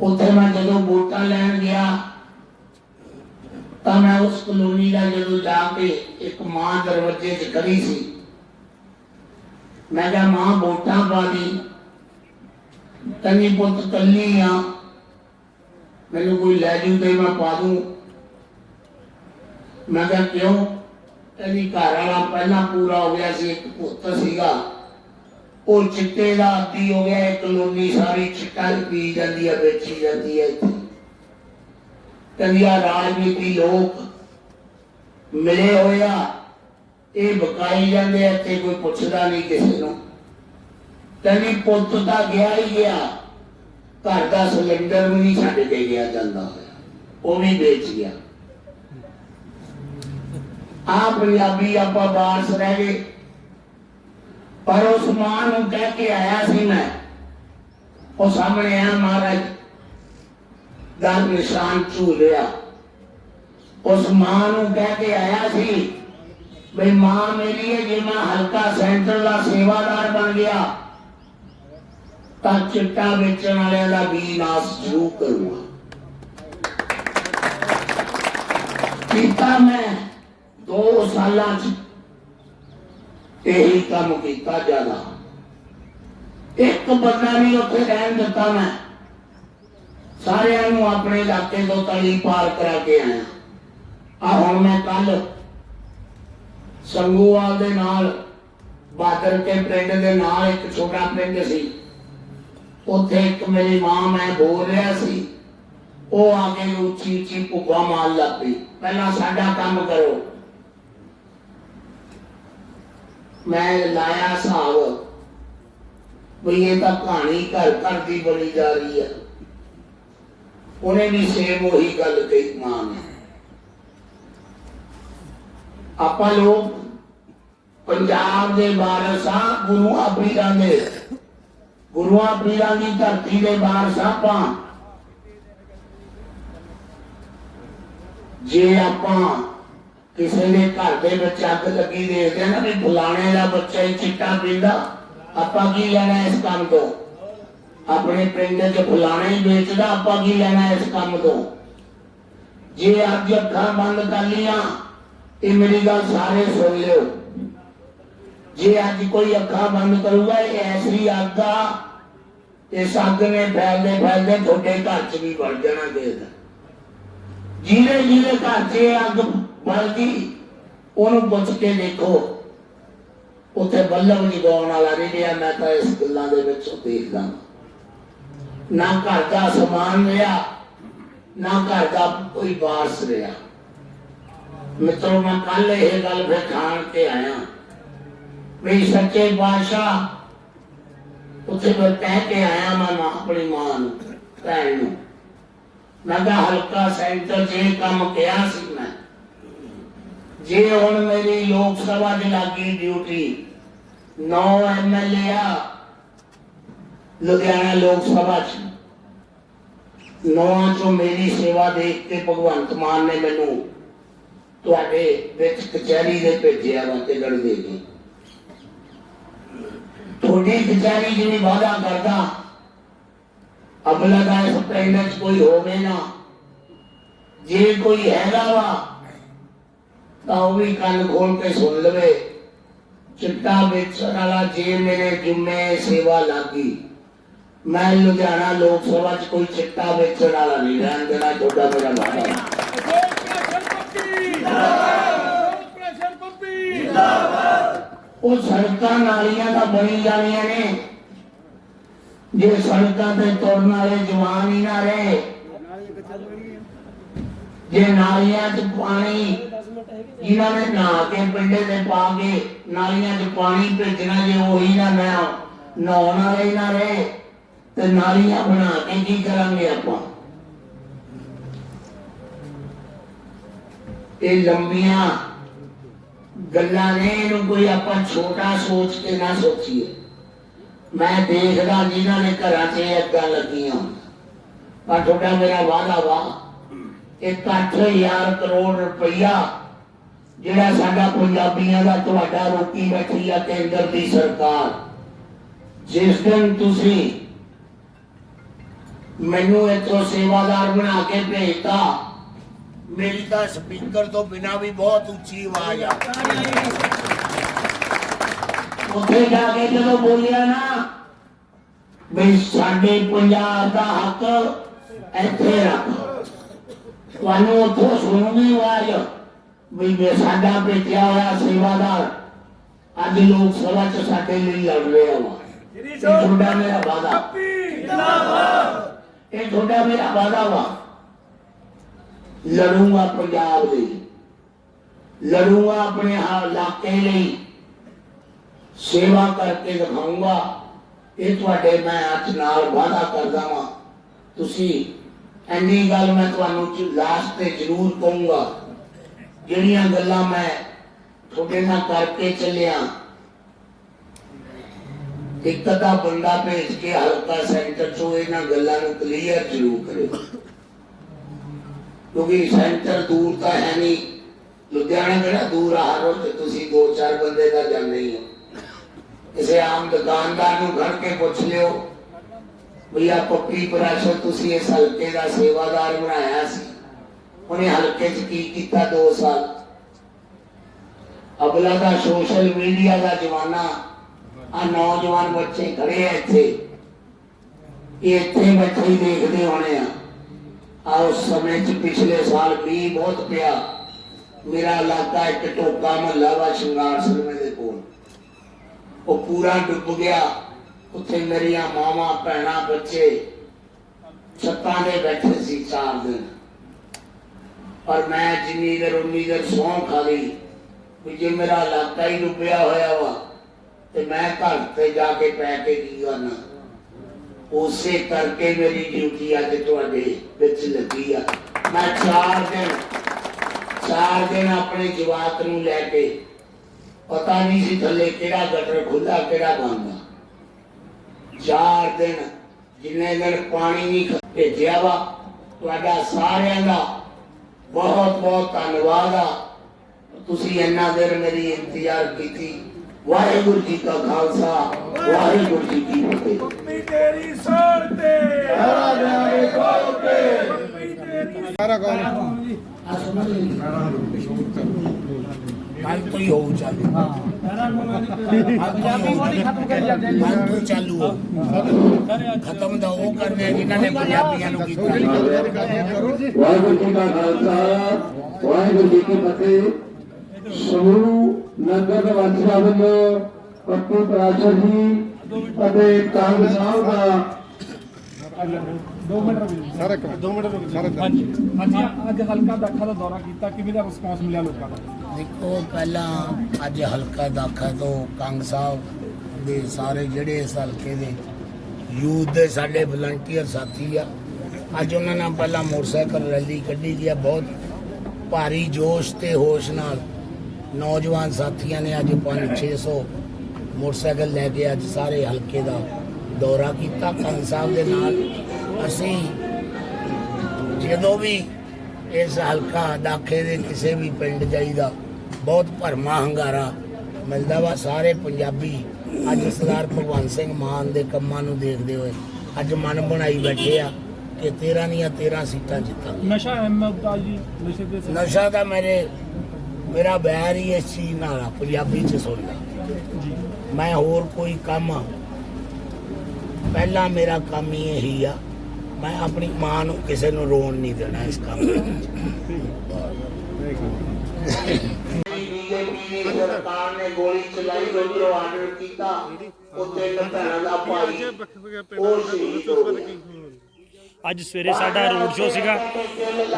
Speaker 4: ਉੱਥੇ ਮੈਂ ਜਦੋਂ ਵੋਟਾਂ ਲੈਣ ਗਿਆ, ਤਾਂ ਮੈਂ ਉਸ ਕਲੋਨੀ ਦਾ ਜਦੋਂ ਜਾ ਕੇ ਇੱਕ ਮਾਂ ਦਰਵਾਜ਼ੇ 'ਚ ਖੜੀ ਸੀ। ਮੈਂ ਕਿਹਾ, ਮਾਂ, ਵੋਟਾਂ ਪਾ ਦੀ। ਤਨੀ ਪੁੱਤ ਕੱਲੀ ਆ। ਮੈਨੂੰ ਕੋਈ ਲੈ ਜੂ ਤੇ ਮੈਂ ਪਾ ਦੂੰ। ਮੈਂ ਕਿਹਾ, ਕਿਉਂ? ਕਹਿੰਦੀ ਘਰ ਵਾਲਾ ਪਹਿਲਾਂ ਪੂਰਾ ਹੋ ਗਿਆ ਸੀ, ਇੱਕ ਪੁੱਤ ਸੀਗਾ। ਉਹ ਚਿੱਟੇ ਦਾ ਆਦੀ ਹੋ ਗਿਆ ਇਹ ਕਲੋਨੀ ਸਾਰੀ ਚਿੱਟਾ ਪੀ ਜਾਂਦੀ ਹੈ ਵੇਚੀ ਜਾਂਦੀ ਹੈ ਇੱਥੇ। ਕਹਿੰਦੀ ਰਾਜਨੀਤੀ ਲੋਕ ਮਿਲੇ ਹੋਇਆ ਇਹ ਬਕਾਈ ਜਾਂਦੇ ਆ ਤੇ ਕੋਈ ਪੁੱਛਦਾ ਨਹੀਂ ਕਿਸੇ ਨੂੰ। ਕਹਿੰਦੀ, ਪੁੱਤ ਤਾਂ ਗਿਆ ਹੀ ਗਿਆ, ਘਰ ਦਾ ਸਿਲੰਡਰ ਵੀ ਨਹੀਂ ਛੱਡ ਕੇ ਗਿਆ ਜਾਂਦਾ ਹੋਇਆ। ਉਹ ਵੀ ਵੇਚ ਗਿਆ। ਆ ਪੰਜਾਬੀ ਆਪਾਂ ਬਾਰਸ ਰਹਿ ਗਏ ਪਰ ਉਸ ਮਾਂ ਨੂੰ ਕਹਿ ਕੇ ਆਇਆ ਸੀ ਮੈਂ ਉਹ ਸਾਹਮਣੇ ਆ ਮਹਾਰਾਜ ਦਾ ਨਿਸ਼ਾਨ ਝੂਲਿਆ ਉਸ ਮਾਂ ਨੂੰ ਕਹਿ ਕੇ ਆਇਆ ਸੀ ਬਈ ਮਾਂ ਮੇਰੀ ਹੈ ਜੇ ਮੈਂ ਹਲਕਾ ਸੈਂਟਰ ਦਾ ਸੇਵਾਦਾਰ ਬਣ ਗਿਆ ਤਾਂ ਚਿੱਟਾ ਵੇਚਣ ਵਾਲਿਆਂ ਦਾ ਵੀ ਨਾਸ ਜ਼ਰੂਰ ਕਰੂੰਗਾ ਕੀਤਾ ਮੈਂ ਦੋ ਸਾਲਾਂ ਚ ਇਹੀ ਕੰਮ ਕੀਤਾ ਜ਼ਿਆਦਾ ਇੱਕ ਬੰਦਾ ਨਹੀਂ ਉੱਥੇ ਰਹਿਣ ਦਿੱਤਾ ਮੈਂ। ਸਾਰਿਆਂ ਨੂੰ ਆਪਣੇ ਇਲਾਕੇ ਤੋਂ ਤਲੀ ਪਾਰ ਕਰਾ ਕੇ ਆਇਆ। ਆ ਹੁਣ ਮੈਂ ਕੱਲ ਸੰਗੂਵਾਲ ਦੇ ਨਾਲ ਬਾਦਰ ਕੇ ਪਿੰਡ ਦੇ ਨਾਲ ਇੱਕ ਛੋਟਾ ਪਿੰਡ ਸੀ। ਉੱਥੇ ਇੱਕ ਮੇਰੀ ਮਾਂ ਮੈਂ ਬੋਲ ਰਿਹਾ ਸੀ। ਉਹ ਆ ਕੇ ਉੱਚੀ ਉੱਚੀ ਭੁੱਖਾ ਮਾਰ ਲੱਗ ਪਈ। ਪਹਿਲਾਂ ਸਾਡਾ ਕੰਮ ਕਰੋ। ਮੈਂ ਲਾਇਆ ਹਿਸਾਬ। ਵੀ ਇਹ ਤਾਂ ਕਹਾਣੀ ਘਰ ਘਰ ਦੀ ਬਣੀ ਜਾ ਰਹੀ ਹੈ ਉਹਨੇ ਵੀ ਸੇਮ ਉਹੀ ਗੱਲ ਕਹੀ, ਮਾਂ ਨੇ। ਆਪਾਂ ਲੋਕ ਪੰਜਾਬ ਦੇ ਵਾਰਸ ਆ ਗੁਰੂਆਂ ਪੀਰਾਂ ਦੇ। ਗੁਰੂਆਂ ਪੀਰਾਂ ਦੀ ਧਰਤੀ ਦੇ ਵਾਰਸ ਆਪਾਂ। ਜੇ ਆਪਾਂ ਕਿਸੇ ਦੇ ਘਰ ਦੇ ਵਿੱਚ ਅੱਗ ਲੱਗੀ ਦੇਖਦੇ ਆ ਨਾ ਵੀ ਫਲਾਣੇ ਦਾ ਬੱਚਾ ਹੀ ਚਿੱਟਾ ਪੀਂਦਾ, ਆਪਾਂ ਕੀ ਲੈਣਾ ਇਸ ਕੰਮ ਤੋਂ? ਆਪਣੇ ਪਿੰਡ 'ਚ ਫਲਾਣੇ ਹੀ ਵੇਚਦਾ, ਆਪਾਂ ਕੀ ਲੈਣਾ ਇਸ ਕੰਮ ਤੋਂ? ਜੇ ਅੱਜ ਅੱਖਾਂ ਬੰਦ ਕਰ ਲੀਆਂ ਇਹ ਮੇਰੀ ਗੱਲ ਸਾਰੇ ਸੁਣ ਲਿਓ। ਜੇ ਅੱਜ ਕੋਈ ਅੱਖਾਂ ਬੰਦ ਕਰੂਗਾ, ਇਹ ਐਸੀ ਅੱਗ ਆ ਇਸ ਅੱਗ ਨੇ ਫੈਲਦੇ ਫੈਲਦੇ ਤੁਹਾਡੇ ਘਰ 'ਚ ਵੀ ਵੜ ਜਾਣਾ ਦੇਦਾ ਜਿਹਦੇ ਜਿਹਦੇ ਘਰ 'ਚ ਇਹ ਅੱਗ ਬਲਕਿ ਉਹਨੂੰ ਪੁੱਛ ਕੇ ਦੇਖੋ, ਉੱਥੇ ਬੱਲਬ ਜਗਾਉਣ ਵਾਲਾ ਰਿਹਾ ਮੈਂ ਤਾਂ ਇਸ ਗੱਲਾਂ ਦੇ ਵਿੱਚ ਦੇਖਦਾ ਨਾ ਘਰ ਦਾ ਸਮਾਨ ਰਿਹਾ, ਨਾ ਘਰ ਦਾ ਕੋਈ ਵਾਰਸ ਰਿਹਾ। ਮਿੱਤਰੋ, ਮੈਂ ਕੱਲ ਇਹ ਗੱਲ ਫਿਰ ਖਾਣ ਕੇ ਆਇਆ। ਵੀ ਸੱਚੇ ਬਾਦਸ਼ਾਹ ਉੱਥੇ ਮੈਂ ਕਹਿ ਕੇ ਆਇਆ ਮੈਂ ਆਪਣੀ ਮਾਂ ਨੂੰ, ਭੈਣ ਨੂੰ। ਮੈਂ ਹਲਕਾ ਸੈਂਟਰ 'ਚ ਕੰਮ ਕਿਹਾ ਸੀ ਜੇ ਹੁਣ ਮੇਰੀ ਲੋਕ ਸਭਾ ਦੀ ਲੱਗੀ ਡਿਊਟੀ 9 ਐਮਐਲਏ ਆ ਲੁਧਿਆਣਾ ਲੋਕ ਸਭਾ 'ਚ ਨੌਂ ਚੋਂ ਮੇਰੀ ਸੇਵਾ ਦੇਖ ਕੇ ਭਗਵੰਤ ਮਾਨ ਨੇ ਮੈਨੂੰ ਤੁਹਾਡੇ ਵਿੱਚ ਕਚਹਿਰੀ ਦੇ ਭੇਜਿਆ ਬੰਤੇਗੜ ਦੇ ਕੇ ਤੁਹਾਡੀ ਕਚਹਿਰੀ ਜਿਵੇਂ ਵਾਅਦਾ ਕਰਦਾ ਅਬਲਾ ਦਾ ਇਸ ਪਿੰਡ 'ਚ ਕੋਈ ਹੋਵੇ ਨਾ ਜੇ ਕੋਈ ਹੈਗਾ ਵਾ ਤਾਂ ਉਹ ਵੀ ਕੰਨ ਖੋਲ ਕੇ ਸੁਣ ਲਵੇ। ਚਿੱਟਾ ਵੇਚਣ ਵਾਲਾ ਜੇ ਮੇਰੇ ਜੁਮੇ ਸੇਵਾ ਲਾਗੀ। ਮੈਂ ਲੁਧਿਆਣਾ ਲੋਕ ਸਭਾ 'ਚ ਕੋਈ ਚਿੱਟਾ ਵੇਚਣ ਵਾਲਾ ਨਹੀਂ ਰਹਿਣ ਦੇਣਾ, ਤੁਹਾਡਾ ਮੇਰਾ ਵਾਅਦਾ ਉਹ ਸੜਕਾਂ ਨਾਲੀਆਂ ਤਾਂ ਬਣੀ ਜਾਣੀਆਂ ਨੇ। ਜੇ ਸੜਕਾਂ ਤੇ ਤੁਰਨ ਵਾਲੇ ਜਵਾਨ ਹੀ ਨਾ ਰਹੇ। ਜੇ ਨਾਲੀਆਂ 'ਚ ਪਾਣੀ ਜਿਨ੍ਹਾਂ ਨੇ ਨਹਾ ਕੇ ਪਿੰਡੇ ਦੇ ਪਾ ਕੇ ਨਾਲੀਆਂ 'ਚ ਪਾਣੀ ਭੇਜਣਾ ਜੇ ਉਹੀ ਨਾ ਨਾ ਨਹਾਉਣ ਵਾਲੇ ਨਾ ਰਹੇ, ਤੇ ਨਾਲੀਆਂ ਬਣਾ ਕੇ ਕੀ ਕਰਾਂਗੇ ਆਪਾਂ? ਇਹ ਲੰਬੀਆਂ ਗੱਲਾਂ ਨੇ, ਇਹਨੂੰ ਕੋਈ ਆਪਾਂ ਛੋਟਾ ਸੋਚ ਕੇ ਨਾ ਸੋਚੀਏ। ਮੈਂ ਦੇਖਦਾ ਜਿਨ੍ਹਾਂ ਨੇ ਘਰਾਂ 'ਚ ਅੱਗਾਂ ਲੱਗੀਆਂ। ਪਰ ਤੁਹਾਡਾ ਮੇਰਾ ਵਾਅਦਾ ਵਾ ਇੱਕ ਅੱਠ ਹਜ਼ਾਰ ਕਰੋੜ ਰੁਪਈਆ ਜਿਹੜਾ ਸਾਡਾ ਪੰਜਾਬੀਆਂ ਦਾ ਤੁਹਾਡਾ ਰੋਕੀ ਬੈਠੀ ਆ ਕੇਂਦਰ ਦੀ ਸਰਕਾਰ, ਜਿਸ ਦਿਨ ਤੁਸੀਂ ਮੈਨੂੰ ਇੱਥੋਂ ਸੇਵਾਦਾਰ ਬਣਾ ਕੇ ਭੇਜਤਾ, ਮੇਰੀ ਤਾਂ ਸਪੀਕਰ ਤੋਂ ਬਿਨਾ ਵੀ ਬਹੁਤ ਉੱਚੀ ਆਵਾਜ਼ ਆ। ਉੱਥੇ ਜਾ ਕੇ ਜਦੋਂ ਬੋਲਿਆ ਨਾ, ਵੀ ਸਾਡੇ ਪੰਜਾਬ ਦਾ ਹੱਕ ਇੱਥੇ ਰੱਖ। ਤੁਹਾਨੂੰ ਉੱਥੋਂ ਸੁਣੂਗੀ ਆਵਾਜ਼ ਵੀ ਜੇ ਸਾਡਾ ਭੇਜਿਆ ਹੋਇਆ ਸੇਵਾਦਾਰ ਅੱਜ ਲੋਕ ਸਭਾ ਚ ਸਾਡੇ ਲਈ ਲੜ ਰਿਹਾ ਵਾ ਇਹ ਤੁਹਾਡਾ ਮੇਰਾ ਵਾਦਾ ਇਹ ਤੁਹਾਡਾ ਮੇਰਾ ਵਾਦਾ ਵਾ। ਲੜੂੰਗਾ ਪੰਜਾਬ ਲਈ। ਲੜੂੰਗਾ ਆਪਣੇ ਹਾਂ ਇਲਾਕੇ ਲਈ। ਸੇਵਾ ਕਰਕੇ ਦਿਖਾਊਂਗਾ। ਇਹ ਤੁਹਾਡੇ ਮੈਂ ਅੱਜ ਨਾਲ ਵਾਦਾ ਕਰਦਾ ਵਾਂ। ਤੁਸੀਂ ਐਨੀ ਗੱਲ ਮੈਂ ਤੁਹਾਨੂੰ ਲਾਸਟ ਤੇ ਜ਼ਰੂਰ ਕਹੂੰਗਾ। ਜਿਹੜੀਆਂ ਗੱਲਾਂ ਮੈਂ ਤੁਹਾਡੇ ਨਾਲ ਕਰਕੇ ਚੱਲਿਆ, ਇੱਕ ਤਾਂ ਬੰਦਾ ਭੇਜ ਕੇ ਹਲਕਾ ਸੈਂਟਰ ਚੋਂ, ਇਹਨਾਂ ਗੱਲਾਂ ਨੂੰ ਕਲੀਅਰ ਜ਼ਰੂਰ ਕਰਿਓ। ਕਿਉਂਕਿ ਸੈਂਟਰ ਦੂਰ ਤਾਂ ਹੈ ਨਹੀਂ। ਲੁਧਿਆਣਾ ਕਿਹੜਾ ਦੂਰ ਆ ਹਰ ਰੋਜ਼? ਤੁਸੀਂ ਦੋ ਚਾਰ ਬੰਦੇ ਦਾ ਜਾਂਦੇ ਹੀ ਹੋ। ਕਿਸੇ ਆਮ ਦੁਕਾਨਦਾਰ ਨੂੰ ਘਰ ਕੇ ਪੁੱਛ ਲਿਓ, ਵੀ ਆ ਪੱਪੀ ਤੁਸੀਂ ਇਸ ਹਲਕੇ ਦਾ ਸੇਵਾਦਾਰ ਬਣਾਇਆ ਸੀ। ਉਹਨੇ ਹਲਕੇ 'ਚ ਕੀ ਕੀਤਾ 2 ਸਾਲ? ਅਬਲਾ ਦਾ ਸੋਸ਼ਲ ਮੀਡੀਆ ਦਾ ਜਮਾਨਾ ਆ ਨੌਜਵਾਨ ਬੱਚੇ ਖੜੇ ਆ ਇੱਥੇ। ਇਹ ਇੱਥੇ ਬੈਠੇ ਦੇਖਦੇ ਹੋਣੇ ਆ। ਆ ਉਸ ਸਮੇਂ 'ਚ ਪਿਛਲੇ ਸਾਲ ਮੀਂਹ ਬਹੁਤ ਪਿਆ। ਮੇਰਾ ਇਲਾਕਾ ਇੱਕ ਟੋਕਾ ਮਹੱਲਾ ਵਾ ਸ਼ਿੰਗਾਰ ਸਰਮੇ ਦੇ ਕੋਲ। ਉਹ ਪੂਰਾ ਡੁੱਬ ਗਿਆ। ਉੱਥੇ ਮੇਰੀਆਂ ਮਾਵਾਂ, ਭੈਣਾਂ, ਬੱਚੇ ਛੱਤਾਂ ਦੇ ਬੈਠੇ ਸੀ ਚਾਰ ਦਿਨ। ਪਰ ਮੈਂ ਜਿੰਨੀ ਦੇਰ ਉਨੀ ਦੇਰ ਸੌਂ ਖਾ ਲਈ ਵੀ ਜੇ ਮੇਰਾ ਇਲਾਕਾ ਹੀ ਡੁੱਬਿਆ ਹੋਇਆ ਵਾ, ਤੇ ਮੈਂ ਘਰ ਤੇ ਜਾ ਕੇ ਪੈ ਕੇ ਕੀ ਕਰਨਾ? ਉਸੇ ਕਰਕੇ ਮੇਰੀ ਡਿਊਟੀ ਅੱਜ ਤੁਹਾਡੇ ਵਿੱਚ ਲੱਗੀ ਆ। ਮੈਂ ਚਾਰ ਦਿਨ ਚਾਰ ਦਿਨ ਆਪਣੇ ਜਵਾਤ ਨੂੰ ਲੈ ਕੇ ਪਤਾ ਨਹੀਂ ਸੀ ਥੱਲੇ ਕਿਹੜਾ ਗਟਰ ਖੁੱਲਾ ਕਿਹੜਾ ਬੰਦ ਚਾਰ ਦਿਨ ਜਿੰਨੇ ਦਿਨ ਪਾਣੀ ਨਹੀਂ ਭੇਜਿਆ ਵਾ, ਤੁਹਾਡਾ ਸਾਰਿਆਂ ਦਾ ਬਹੁਤ ਬਹੁਤ ਧੰਨਵਾਦ ਆ। ਤੁਸੀਂ ਇੰਨਾ ਦੇਰ ਮੇਰੀ ਇੰਤਜ਼ਾਰ ਕੀਤੀ। ਵਾਹਿਗੁਰੂ ਜੀ ਕਾ ਖਾਲਸਾ ਵਾਹਿਗੁਰੂ ਜੀ ਕੀ ਫਤਿਹ।
Speaker 5: ਸਾਰਾ ਕੌਣ
Speaker 4: ਆ ਸਮਝ ਲਈ ਕੱਲ ਤੋਂ ਹੀ ਹੋਊ ਚਾਲੂ। ਪੰਜਾਬੀ ਬੋਲੀ ਖਤਮ ਕਰ ਜਾਂਦੇ ਕੱਲ ਤੋਂ ਚਾਲੂ ਹੋ ਖਤਮ ਦਾ ਉਹ ਕਰਨੇ ਆ ਜਿਨ੍ਹਾਂ ਨੇ ਪੰਜਾਬੀਆਂ ਨੂੰ ਕੀਤਾ।
Speaker 6: ਵਾਹਿਗੁਰੂ ਜੀ ਕਾ ਖਾਲਸਾ ਵਾਹਿਗੁਰੂ ਜੀ ਕੀ ਫਤਿਹ। ਸਮੂਹ ਨਗਰ ਵਾਸੀਆਂ ਵੱਲੋਂ ਪੱਪੂ ਪ੍ਰਾਸ਼ਰ ਜੀ ਅਤੇ ਕਾਂਗ ਸਾਹਿਬ ਦਾ
Speaker 5: ਸਾਰਾ ਇੱਕ ਮਿੰਟ, ਦੋ ਮਿੰਟ ਰੁਕ ਸਾਰਾ ਇੱਕ
Speaker 7: ਹਾਂਜੀ। ਹਾਂਜੀ ਅੱਜ ਹਲਕਾ ਦਾਖਾ ਦਾ ਦੌਰਾ ਕੀਤਾ। ਕਿਵੇਂ ਦਾ ਰਿਸਪਾਂਸ ਮਿਲਿਆ ਲੋਕਾਂ ਦਾ?
Speaker 4: ਦੇਖੋ ਪਹਿਲਾਂ ਅੱਜ ਹਲਕਾ ਦਾਖਾ ਤੋਂ ਕੰਗ ਸਾਹਿਬ ਦੇ ਸਾਰੇ ਜਿਹੜੇ ਇਸ ਹਲਕੇ ਦੇ ਯੂਥ ਦੇ ਸਾਡੇ ਵਲੰਟੀਅਰ ਸਾਥੀ ਆ ਅੱਜ ਉਹਨਾਂ ਨਾਲ ਪਹਿਲਾਂ ਮੋਟਰਸਾਈਕਲ ਰੈਲੀ ਕੱਢੀ ਗਈ ਆ। ਬਹੁਤ ਭਾਰੀ ਜੋਸ਼ ਤੇ ਹੋਸ਼ ਨਾਲ ਨੌਜਵਾਨ ਸਾਥੀਆਂ ਨੇ ਅੱਜ 5-600 ਮੋਟਰਸਾਈਕਲ ਲੈ ਕੇ ਅੱਜ ਸਾਰੇ ਹਲਕੇ ਦਾ ਦੌਰਾ ਕੀਤਾ। ਕੰਗ ਸਾਹਿਬ ਦੇ ਨਾਲ ਅਸੀਂ ਜਦੋਂ ਵੀ ਇਸ ਹਲਕਾ ਦਾਖੇ ਦੇ ਕਿਸੇ ਵੀ ਪਿੰਡ ਜਾਈਦਾ ਬਹੁਤ ਭਰਮਾ ਹੰਗਾਰਾ ਮਿਲਦਾ ਵਾ। ਸਾਰੇ ਪੰਜਾਬੀ ਅੱਜ ਸਰਦਾਰ ਭਗਵੰਤ ਸਿੰਘ ਮਾਨ ਦੇ ਕੰਮਾਂ ਨੂੰ ਦੇਖਦੇ ਹੋਏ ਅੱਜ ਮਨ ਬਣਾਈ ਬੈਠੇ ਆ ਕਿ 13 ਦੀਆਂ 13 ਸੀਟਾਂ ਜਿੱਤਾਂਗੇ।
Speaker 7: ਨਸ਼ਾ ਅਹਿਮਦ ਦਾ ਜੀ ਨਸ਼ੇ ਦੇ
Speaker 4: ਨਸ਼ਾ ਮੇਰੇ ਮੇਰਾ ਬੈਰ ਹੀ ਇਸ ਚੀਜ਼ ਨਾਲ ਆ ਪੰਜਾਬੀ ਚ ਸੁਣਦਾ
Speaker 7: ਜੀ।
Speaker 4: ਮੈਂ ਹੋਰ ਕੋਈ ਕੰਮ ਪਹਿਲਾਂ ਮੇਰਾ ਕੰਮ ਹੀ ਇਹੀ ਆ ਮੈਂ ਆਪਣੀ ਮਾਂ ਨੂੰ ਕਿਸੇ ਨੂੰ ਰੋਣ ਨਹੀਂ ਦੇਣਾ ਇਸ ਕੰਮ ਸਰਕਾਰ ਨੇ ਗੋਲੀ ਚਲਾਈ ਉਧਰੋਂ ਆਰਡਰ ਕੀਤਾ। ਉਹ ਤਿੰਨ ਭੈਣਾਂ ਦਾ ਭਾਈ ਉਹ ਸ਼ਹੀਦ ਹੋ ਗਿਆ।
Speaker 2: ਅੱਜ ਸਵੇਰੇ ਸਾਡਾ ਰੋਡ ਸ਼ੋਅ ਸੀਗਾ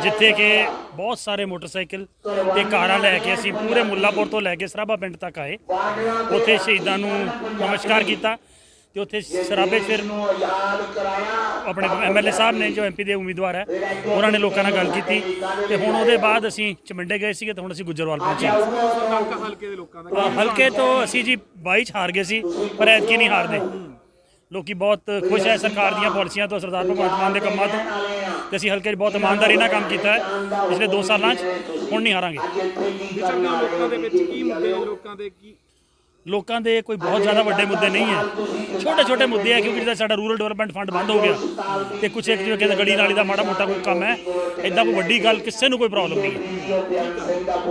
Speaker 2: ਜਿੱਥੇ ਕਿ ਬਹੁਤ ਸਾਰੇ ਮੋਟਰਸਾਈਕਲ ਤੇ ਕਾਰਾਂ ਲੈ ਕੇ ਅਸੀਂ ਪੂਰੇ ਮੁੱਲਾਪੁਰ ਤੋਂ ਲੈ ਕੇ ਸਰਾਭਾ ਪਿੰਡ ਤੱਕ ਆਏ। ਉੱਥੇ ਸ਼ਹੀਦਾਂ ਨੂੰ ਨਮਸਕਾਰ ਕੀਤਾ। ਤੇ ਉੱਥੇ ਸ਼ਰਾਬੇ 'ਚ ਫਿਰ
Speaker 4: ਨੂੰ ਆਜ਼ਾਦ ਕਰਾਇਆ
Speaker 2: ਆਪਣੇ ਐਮਐਲਏ ਸਾਹਿਬ ਨੇ, ਜੋ ਐਮਪੀ ਦੇ ਉਮੀਦਵਾਰ ਹੈ, ਉਹਨਾਂ ਨੇ ਲੋਕਾਂ ਨਾਲ ਗੱਲ ਕੀਤੀ ਤੇ ਹੁਣ ਉਹਦੇ ਬਾਅਦ ਅਸੀਂ ਚਮੰਡੇ ਗਏ ਸੀਗੇ ਤੇ ਹੁਣ ਅਸੀਂ ਗੁੱਜਰਵਾਲ ਪਹੁੰਚੇ
Speaker 7: ਹਲਕੇ ਦੇ ਲੋਕਾਂ ਦਾ
Speaker 2: ਹਲਕੇ ਤੋਂ ਅਸੀਂ ਜੀ 22 ਚ ਹਾਰ ਗਏ ਸੀ, ਪਰ ਐਤਕੀ ਨਹੀਂ ਹਾਰਦੇ। ਲੋਕੀ ਬਹੁਤ ਖੁਸ਼ ਹੈ ਸਰਕਾਰ ਦੀਆਂ ਪਾਲਿਸੀਆਂ ਤੋਂ, ਸਰਦਾਰ ਭਗਵੰਤ ਮਾਨ ਦੇ ਕੰਮਾਂ ਤੋਂ। ਤੇ ਅਸੀਂ ਹਲਕੇ 'ਚ ਬਹੁਤ ਇਮਾਨਦਾਰੀ ਨਾਲ ਕੰਮ ਕੀਤਾ ਹੈ, ਪਿਛਲੇ 2 ਸਾਲਾਂ 'ਚ। ਹੁਣ ਨਹੀਂ ਹਾਰਾਂਗੇ।
Speaker 7: ਲੋਕਾਂ ਦੇ ਵਿੱਚ ਕੀ ਮੁੱਦੇ ਲੋਕਾਂ ਦੇ ਕੀ
Speaker 2: ਲੋਕਾਂ ਦੇ ਕੋਈ ਬਹੁਤ ਜ਼ਿਆਦਾ ਵੱਡੇ ਮੁੱਦੇ ਨਹੀਂ ਹੈ। ਛੋਟੇ ਛੋਟੇ ਮੁੱਦੇ ਆ, ਕਿਉਂਕਿ ਜਿਹਦਾ ਸਾਡਾ ਰੂਰਲ ਡਿਵੈਲਪਮੈਂਟ ਫੰਡ ਬੰਦ ਹੋ ਗਿਆ ਤੇ ਕੁਛ ਇੱਕ ਜਿਵੇਂ ਕਹਿੰਦੇ ਗੜੀ ਨਾਲੀ ਦਾ ਮਾੜਾ ਮੋਟਾ ਕੋਈ ਕੰਮ ਹੈ ਇਦਾਂ ਕੋਈ ਵੱਡੀ ਗੱਲ, ਕਿਸੇ ਨੂੰ ਕੋਈ ਪ੍ਰੋਬਲਮ ਨਹੀਂ ਹੈ।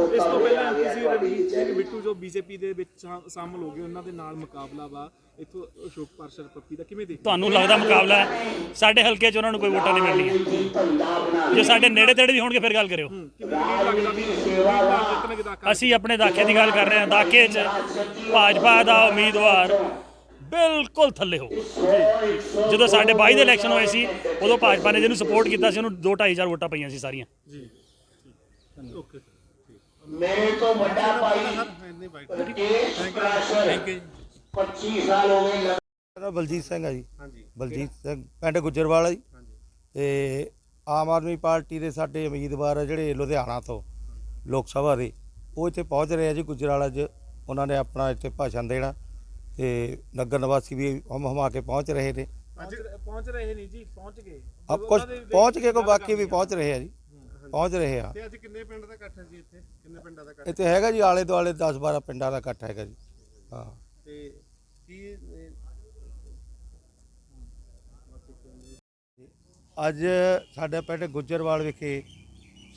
Speaker 7: ਇਸ ਤੋਂ ਪਹਿਲਾਂ ਸਿੰਘ ਬਿੱਟੂ ਜੋ ਬੀਜੇਪੀ ਦੇ ਵਿੱਚ ਸ਼ਾ- ਸ਼ਾਮਲ ਹੋ ਗਏ ਉਹਨਾਂ ਦੇ ਨਾਲ ਮੁਕਾਬਲਾ ਵਾ। ਇੱਥੋਂ ਅਸ਼ੋਕ ਪਾਰਸ਼ਦ ਪੱਪੀ ਦਾ ਕਿਵੇਂ ਦੇਖਦੇ
Speaker 2: ਤੁਹਾਨੂੰ ਲੱਗਦਾ ਮੁਕਾਬਲਾ ਹੈ? ਸਾਡੇ ਹਲਕੇ 'ਚ ਉਹਨਾਂ ਨੂੰ ਕੋਈ ਵੋਟਾਂ ਨਹੀਂ ਮਿਲਣੀਆਂ। ਜੇ ਸਾਡੇ ਨੇੜੇ ਤੇੜੇ ਵੀ ਹੋਣਗੇ ਫਿਰ ਗੱਲ ਕਰਿਓ।
Speaker 7: ਕਿਵੇਂ ਨਹੀਂ ਲੱਗਦਾ ਵੀ ਉਮੀਦਵਾਰ ਜਿੱਤਣਗੇ ਦਾ
Speaker 2: ਅਸੀਂ ਆਪਣੇ ਦਾਖੇ ਦੀ ਗੱਲ ਕਰ ਰਹੇ ਹਾਂ। ਦਾਖੇ 'ਚ ਭਾਜਪਾ ਦਾ ਉਮੀਦਵਾਰ ਬਿਲਕੁਲ ਥੱਲੇ ਹੋ ਜਦੋਂ ਸਾਡੇ 22 ਦੇ ਇਲੈਕਸ਼ਨ ਹੋਏ ਸੀ ਉਦੋਂ ਭਾਜਪਾ ਨੇ ਜਿਹਨੂੰ ਸਪੋਰਟ ਕੀਤਾ ਸੀ ਉਹਨੂੰ 2 2.5 ਵੋਟਾਂ ਪਈਆਂ ਸੀ ਸਾਰੀਆਂ।
Speaker 7: ਓਕੇ।
Speaker 4: ਮੇਰੇ ਤੋਂ ਵੱਡਾ ਭਾਈ ਰਕੇਸ਼ ਪ੍ਰਾਸ਼ਰ 25 ਸਾਲ ਹੋ ਗਏ
Speaker 5: ਮੇਰਾ ਬਲਜੀਤ ਸਿੰਘ ਆ ਜੀ। ਹਾਂਜੀ। ਬਲਜੀਤ ਸਿੰਘ ਪਿੰਡ ਗੁੱਜਰਵਾਲਾ ਜੀ। ਤੇ ਆਮ ਆਦਮੀ ਪਾਰਟੀ ਦੇ ਸਾਡੇ ਉਮੀਦਵਾਰ ਆ ਜਿਹੜੇ ਲੁਧਿਆਣਾ ਤੋਂ ਲੋਕ ਸਭਾ ਦੇ। ਉਹ ਇੱਥੇ ਪਹੁੰਚ ਰਹੇ ਆ ਜੀ ਗੁੱਜਰਵਾਲਾ 'ਚ ਉਹਨਾਂ ਨੇ ਆਪਣਾ ਇੱਥੇ ਭਾਸ਼ਣ ਦੇਣਾ ਤੇ ਨਗਰ ਨਿਵਾਸੀ ਵੀ ਹਮ ਹਮਾ ਕੇ ਪਹੁੰਚ ਰਹੇ ਨੇ।
Speaker 7: ਅੱਜ ਪਹੁੰਚ ਰਹੇ ਨਹੀਂ ਜੀ ਪਹੁੰਚ ਗਏ।
Speaker 5: ਅਬ ਕੁਝ ਪਹੁੰਚ ਕੇ ਕੋ ਬਾਕੀ ਵੀ ਪਹੁੰਚ ਰਹੇ ਆ ਜੀ। ਪਹੁੰਚ ਰਹੇ ਆ।
Speaker 7: ਤੇ ਅੱਜ ਕਿੰਨੇ ਪਿੰਡ ਦਾ ਇਕੱਠ ਹੈ ਜੀ ਇੱਥੇ? ਕਿੰਨੇ ਪਿੰਡਾਂ ਦਾ ਇਕੱਠ
Speaker 5: ਇੱਥੇ ਹੈਗਾ ਜੀ ਆਲੇ ਦੁਆਲੇ 10 12 ਪਿੰਡਾਂ ਦਾ ਇਕੱਠ ਹੈਗਾ ਜੀ। ਹਾਂ।
Speaker 7: ਤੇ ਕੀ
Speaker 5: ਅੱਜ ਸਾਡੇ ਪਿੰਡ ਗੁੱਜਰਵਾਲ ਵਿਖੇ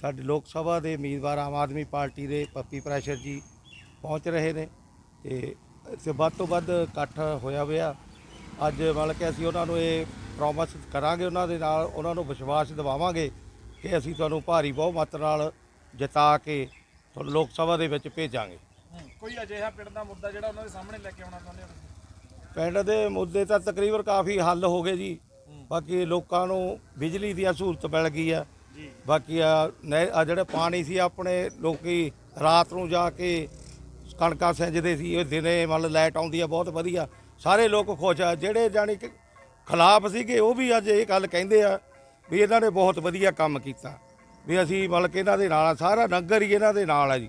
Speaker 5: ਸਾਡੇ ਲੋਕ ਸਭਾ ਦੇ ਉਮੀਦਵਾਰ ਆਮ ਆਦਮੀ ਪਾਰਟੀ ਦੇ ਪੱਪੀ ਪ੍ਰੈਸ਼ਰ ਜੀ ਪਹੁੰਚ ਰਹੇ ਨੇ ਤੇ ਇੱਥੇ ਵੱਧ ਤੋਂ ਵੱਧ ਇਕੱਠ ਹੋਇਆ ਹੋਇਆ। ਅੱਜ ਮਤਲਬ ਕਿ ਅਸੀਂ ਉਹਨਾਂ ਨੂੰ ਇਹ ਪ੍ਰੋਮਿਸ ਕਰਾਂਗੇ ਉਹਨਾਂ ਦੇ ਨਾਲ ਉਹਨਾਂ ਨੂੰ ਵਿਸ਼ਵਾਸ ਦਿਵਾਵਾਂਗੇ ਕਿ ਅਸੀਂ ਤੁਹਾਨੂੰ ਭਾਰੀ ਬਹੁਮਤ ਨਾਲ ਜਿਤਾ ਕੇ ਤੁਹਾਨੂੰ ਲੋਕ ਸਭਾ ਦੇ ਵਿੱਚ ਭੇਜਾਂਗੇ।
Speaker 7: ਕੋਈ ਅਜਿਹਾ ਪਿੰਡ ਦਾ ਮੁੱਦਾ ਜਿਹੜਾ ਉਹਨਾਂ ਦੇ ਸਾਹਮਣੇ ਲੈ ਕੇ ਆਉਣਾ ਚਾਹੁੰਦੇ ਹੋ?
Speaker 5: ਪਿੰਡ ਦੇ ਮੁੱਦੇ ਤਾਂ ਤਕਰੀਬਨ ਕਾਫੀ ਹੱਲ ਹੋ ਗਏ ਜੀ। ਬਾਕੀ ਲੋਕਾਂ ਨੂੰ ਬਿਜਲੀ ਦੀ ਸਹੂਲਤ ਮਿਲ ਗਈ ਆ। ਬਾਕੀ ਆ ਜਿਹੜੇ ਪਾਣੀ ਸੀ ਆਪਣੇ ਲੋਕੀ ਰਾਤ ਨੂੰ ਜਾ ਕੇ ਕਣਕਾਂ ਸਿੰਜਦੇ ਸੀ ਇਹ ਦਿਨੇ ਮਤਲਬ ਲਾਈਟ ਆਉਂਦੀ ਆ ਬਹੁਤ ਵਧੀਆ। ਸਾਰੇ ਲੋਕ ਖੁਸ਼ ਆ। ਜਿਹੜੇ ਕਿ ਖਿਲਾਫ ਸੀਗੇ ਉਹ ਵੀ ਅੱਜ ਇਹ ਗੱਲ ਕਹਿੰਦੇ ਆ ਵੀ ਇਹਨਾਂ ਨੇ ਬਹੁਤ ਵਧੀਆ ਕੰਮ ਕੀਤਾ। ਵੀ ਅਸੀਂ ਮਤਲਬ ਕਿ ਇਹਨਾਂ ਦੇ ਨਾਲ ਆ ਸਾਰਾ ਨਗਰ ਹੀ ਇਹਨਾਂ ਦੇ ਨਾਲ ਆ ਜੀ।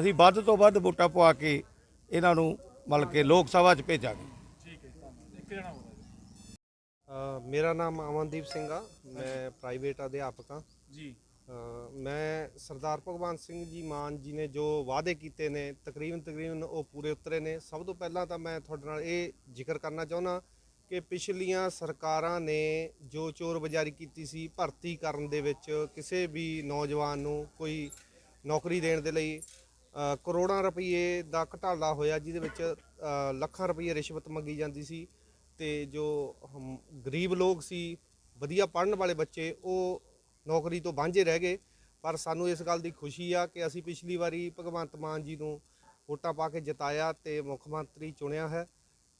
Speaker 5: ਅਸੀਂ ਵੱਧ ਤੋਂ ਵੱਧ ਵੋਟਾਂ ਪਵਾ ਕੇ ਇਹਨਾਂ ਨੂੰ ਮਤਲਬ ਕਿ ਲੋਕ ਸਭਾ 'ਚ ਭੇਜਾਂਗੇ।
Speaker 7: ਠੀਕ ਹੈ ਧੰਨਵਾਦ। ਇੱਕ ਜਣਾ ਹੋਣਾ
Speaker 8: ਅ, ਮੇਰਾ ਨਾਮ ਅਮਨਦੀਪ ਸਿੰਘ ਆ। ਮੈਂ ਪ੍ਰਾਈਵੇਟ ਅਧਿਆਪਕ ਆ।
Speaker 7: ਜੀ।
Speaker 8: ਅ, ਮੈਂ ਸਰਦਾਰ ਭਗਵੰਤ ਸਿੰਘ ਜੀ ਮਾਨ ਜੀ ਨੇ ਜੋ ਵਾਅਦੇ ਕੀਤੇ ਨੇ ਤਕਰੀਬਨ ਤਕਰੀਬਨ ਉਹ ਪੂਰੇ ਉਤਰੇ ਨੇ। ਸਭ ਤੋਂ ਪਹਿਲਾਂ ਤਾਂ ਮੈਂ ਤੁਹਾਡੇ ਨਾਲ ਇਹ ਜ਼ਿਕਰ ਕਰਨਾ ਚਾਹੁੰਦਾ ਕਿ ਪਿਛਲੀਆਂ ਸਰਕਾਰਾਂ ਨੇ ਜੋ ਚੋਰਬਜ਼ਾਰੀ ਕੀਤੀ ਸੀ, ਭਰਤੀ ਕਰਨ ਦੇ ਵਿੱਚ ਕਿਸੇ ਵੀ ਨੌਜਵਾਨ ਨੂੰ ਕੋਈ ਨੌਕਰੀ ਦੇਣ ਦੇ ਲਈ ਕਰੋੜਾਂ ਰੁਪਏ ਦਾ ਘਟਾਲਾ ਹੋਇਆ, ਜਿਹਦੇ ਵਿੱਚ ਲੱਖਾਂ ਰੁਪਏ ਰਿਸ਼ਵਤ ਮੰਗੀ ਜਾਂਦੀ ਸੀ ਤੇ ਜੋ ਗਰੀਬ ਲੋਕ ਸੀ, ਵਧੀਆ ਪੜ੍ਹਨ ਵਾਲੇ ਬੱਚੇ, ਉਹ ਨੌਕਰੀ ਤੋਂ ਵਾਂਝੇ ਰਹਿ ਗਏ। ਪਰ ਸਾਨੂੰ ਇਸ ਗੱਲ ਦੀ ਖੁਸ਼ੀ ਆ ਕਿ ਅਸੀਂ ਪਿਛਲੀ ਵਾਰੀ ਭਗਵੰਤ ਮਾਨ ਜੀ ਨੂੰ ਵੋਟਾਂ ਪਾ ਕੇ ਜਿਤਾਇਆ ਤੇ ਮੁੱਖ ਮੰਤਰੀ ਚੁਣਿਆ ਹੈ।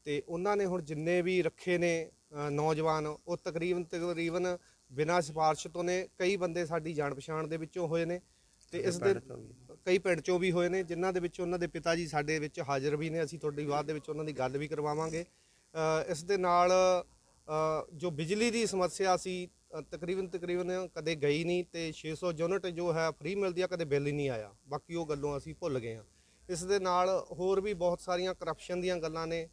Speaker 8: ਤੇ ਉਹਨਾਂ ਨੇ ਹੁਣ ਜਿੰਨੇ ਵੀ ਰੱਖੇ ਨੇ ਨੌਜਵਾਨ ਉਹ ਤਕਰੀਬਨ ਤਕਰੀਬਨ ਬਿਨਾਂ ਸਿਫਾਰਿਸ਼ ਤੋਂ ਨੇ ਕਈ ਬੰਦੇ ਸਾਡੀ ਜਾਣ ਪਛਾਣ ਦੇ ਵਿੱਚੋਂ ਹੋਏ ਨੇ ਤੇ ਇਸ ਦੇ ਕਈ ਪਿੰਡ ਚੋਂ ਵੀ ਹੋਏ ਨੇ ਜਿਨ੍ਹਾਂ ਦੇ ਵਿੱਚ ਉਹਨਾਂ ਦੇ ਪਿਤਾ ਜੀ ਸਾਡੇ ਵਿੱਚ ਹਾਜ਼ਰ ਵੀ ਨੇ ਅਸੀਂ ਤੁਹਾਡੀ ਬਾਅਦ ਦੇ ਵਿੱਚ ਉਹਨਾਂ ਦੀ ਗੱਲ ਵੀ ਕਰਵਾਵਾਂਗੇ। ਇਸ ਦੇ ਨਾਲ ਜੋ ਬਿਜਲੀ ਦੀ ਸਮੱਸਿਆ ਸੀ ਤਕਰੀਬਨ ਤਕਰੀਬਨ ਕਦੇ ਗਈ ਨਹੀਂ ਤੇ 600 ਯੂਨਿਟ ਜੋ ਹੈ ਫ੍ਰੀ ਮਿਲਦੀ ਆ ਕਦੇ ਬਿੱਲ ਹੀ ਨਹੀਂ ਆਇਆ। ਬਾਕੀ ਉਹ ਗੱਲੋਂ ਅਸੀਂ ਭੁੱਲ ਗਏ ਹਾਂ। ਇਸ ਦੇ ਨਾਲ ਹੋਰ ਵੀ ਬਹੁਤ ਸਾਰੀਆਂ ਕਰਪਸ਼ਨ ਦੀਆਂ ਗੱਲਾਂ ਨੇ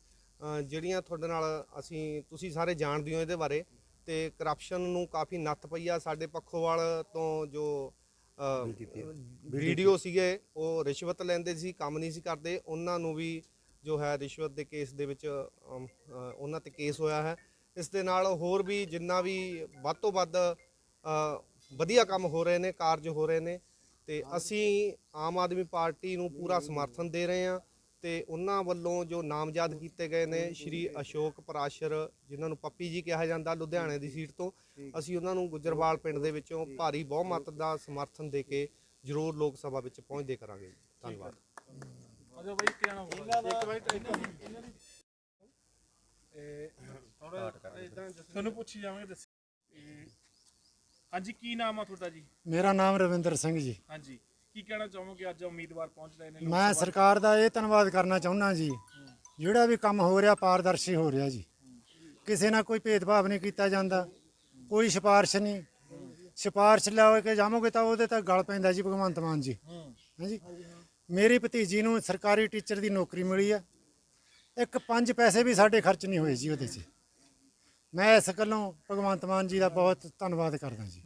Speaker 8: ਜਿਹੜੀਆਂ ਤੁਹਾਡੇ ਨਾਲ ਅਸੀਂ ਤੁਸੀਂ ਸਾਰੇ ਜਾਣਦੇ ਹੋ ਇਹਦੇ ਬਾਰੇ ਤੇ ਕਰਪਸ਼ਨ ਨੂੰ ਕਾਫੀ ਨੱਥ ਪਈ ਆ ਸਾਡੇ ਪੱਖੋਵਾਲ ਤੋਂ ਜੋ ਵੀਡੀਓ ਸੀਗੇ ਉਹ ਰਿਸ਼ਵਤ ਲੈਂਦੇ ਸੀ ਕੰਮ ਨਹੀਂ ਸੀ ਕਰਦੇ ਉਹਨਾਂ ਨੂੰ ਵੀ ਜੋ ਹੈ ਰਿਸ਼ਵਤ ਦੇ ਕੇਸ ਦੇ ਵਿੱਚ ਉਹਨਾਂ ਤੇ ਕੇਸ ਹੋਇਆ ਹੈ। ਇਸ ਦੇ ਨਾਲ ਹੋਰ ਵੀ ਜਿੰਨਾ ਵੀ ਵੱਧ ਤੋਂ ਵੱਧ ਵਧੀਆ ਕੰਮ ਹੋ ਰਹੇ ਨੇ ਕਾਰਜ ਹੋ ਰਹੇ ਨੇ ਤੇ ਅਸੀਂ ਆਮ ਆਦਮੀ ਪਾਰਟੀ ਨੂੰ ਪੂਰਾ ਸਮਰਥਨ ਦੇ ਰਹੇ ਹਾਂ। ਤੇ ਉਹਨਾਂ ਵੱਲੋਂ ਜੋ ਨਾਮਜ਼ਦ ਕੀਤੇ ਗਏ ਨੇ ਸ਼੍ਰੀ ਅਸ਼ੋਕ ਪਰਾਸ਼ਰ ਜਿਨ੍ਹਾਂ ਨੂੰ ਪੱਪੀ ਜੀ ਕਿਹਾ ਜਾਂਦਾ ਲੁਧਿਆਣੇ ਦੀ ਸੀਟ ਤੋਂ ਅਸੀਂ ਉਹਨਾਂ ਨੂੰ ਗੁਜਰਵਾਲ ਪਿੰਡ ਦੇ ਵਿੱਚੋਂ ਭਾਰੀ ਬਹੁਮਤ ਦਾ ਸਮਰਥਨ ਦੇ ਕੇ ਜ਼ਰੂਰ ਲੋਕ ਸਭਾ ਵਿੱਚ ਪਹੁੰਚਦੇ ਕਰਾਂਗੇ। ਧੰਨਵਾਦ।
Speaker 7: ਅਜੋ ਬਾਈ ਇੱਕ ਜਣਾ ਹੋਣਾ ਇੱਕ ਵਾਰ ਇੱਕ ਤੁਹਾਨੂੰ ਪੁੱਛੀ ਜਾਵਾਂਗੇ ਦੱਸ ਇਹ- ਹਾਂਜੀ ਕੀ ਨਾਮ ਆ ਤੁਹਾਡਾ ਜੀ?
Speaker 9: ਮੇਰਾ ਨਾਮ ਰਵਿੰਦਰ ਸਿੰਘ ਜੀ।
Speaker 7: ਹਾਂਜੀ। ਕੀ ਕਹਿਣਾ ਚਾਹੋਗੇ? ਅੱਜ ਉਮੀਦਵਾਰ ਪਹੁੰਚ ਰਹੇ ਨੇ ਲੋਕ
Speaker 9: ਮੈਂ
Speaker 7: ਸਭਾ
Speaker 9: ਸਰਕਾਰ ਦਾ ਇਹ ਧੰਨਵਾਦ ਕਰਨਾ ਚਾਹੁੰਦਾ ਜੀ। ਜਿਹੜਾ ਵੀ ਕੰਮ ਹੋ ਰਿਹਾ ਪਾਰਦਰਸ਼ੀ ਹੋ ਰਿਹਾ ਜੀ। ਕਿਸੇ ਨਾਲ ਕੋਈ ਭੇਦਭਾਵ ਨਹੀਂ ਕੀਤਾ ਜਾਂਦਾ ਕੋਈ ਸਿਫਾਰਿਸ਼ ਨਹੀਂ। ਸਿਫਾਰਿਸ਼ ਲੈ ਕੇ ਜਾਵੋਗੇ ਤਾਂ ਉਹਦੇ ਤਾਂ ਗਲ ਪੈਂਦਾ ਜੀ ਭਗਵੰਤ ਮਾਨ ਜੀ। ਹਾਂਜੀ ਮੇਰੀ ਭਤੀਜੀ ਨੂੰ ਸਰਕਾਰੀ ਟੀਚਰ ਦੀ ਨੌਕਰੀ ਮਿਲੀ ਆ। ਇੱਕ ਪੰਜ ਪੈਸੇ ਵੀ ਸਾਡੇ ਖਰਚ ਨਹੀਂ ਹੋਏ ਜੀ ਉਹਦੇ 'ਚ। ਮੈਂ ਇਸ ਗੱਲੋਂ ਭਗਵੰਤ ਮਾਨ ਜੀ ਦਾ ਬਹੁਤ ਧੰਨਵਾਦ ਕਰਦਾ ਜੀ।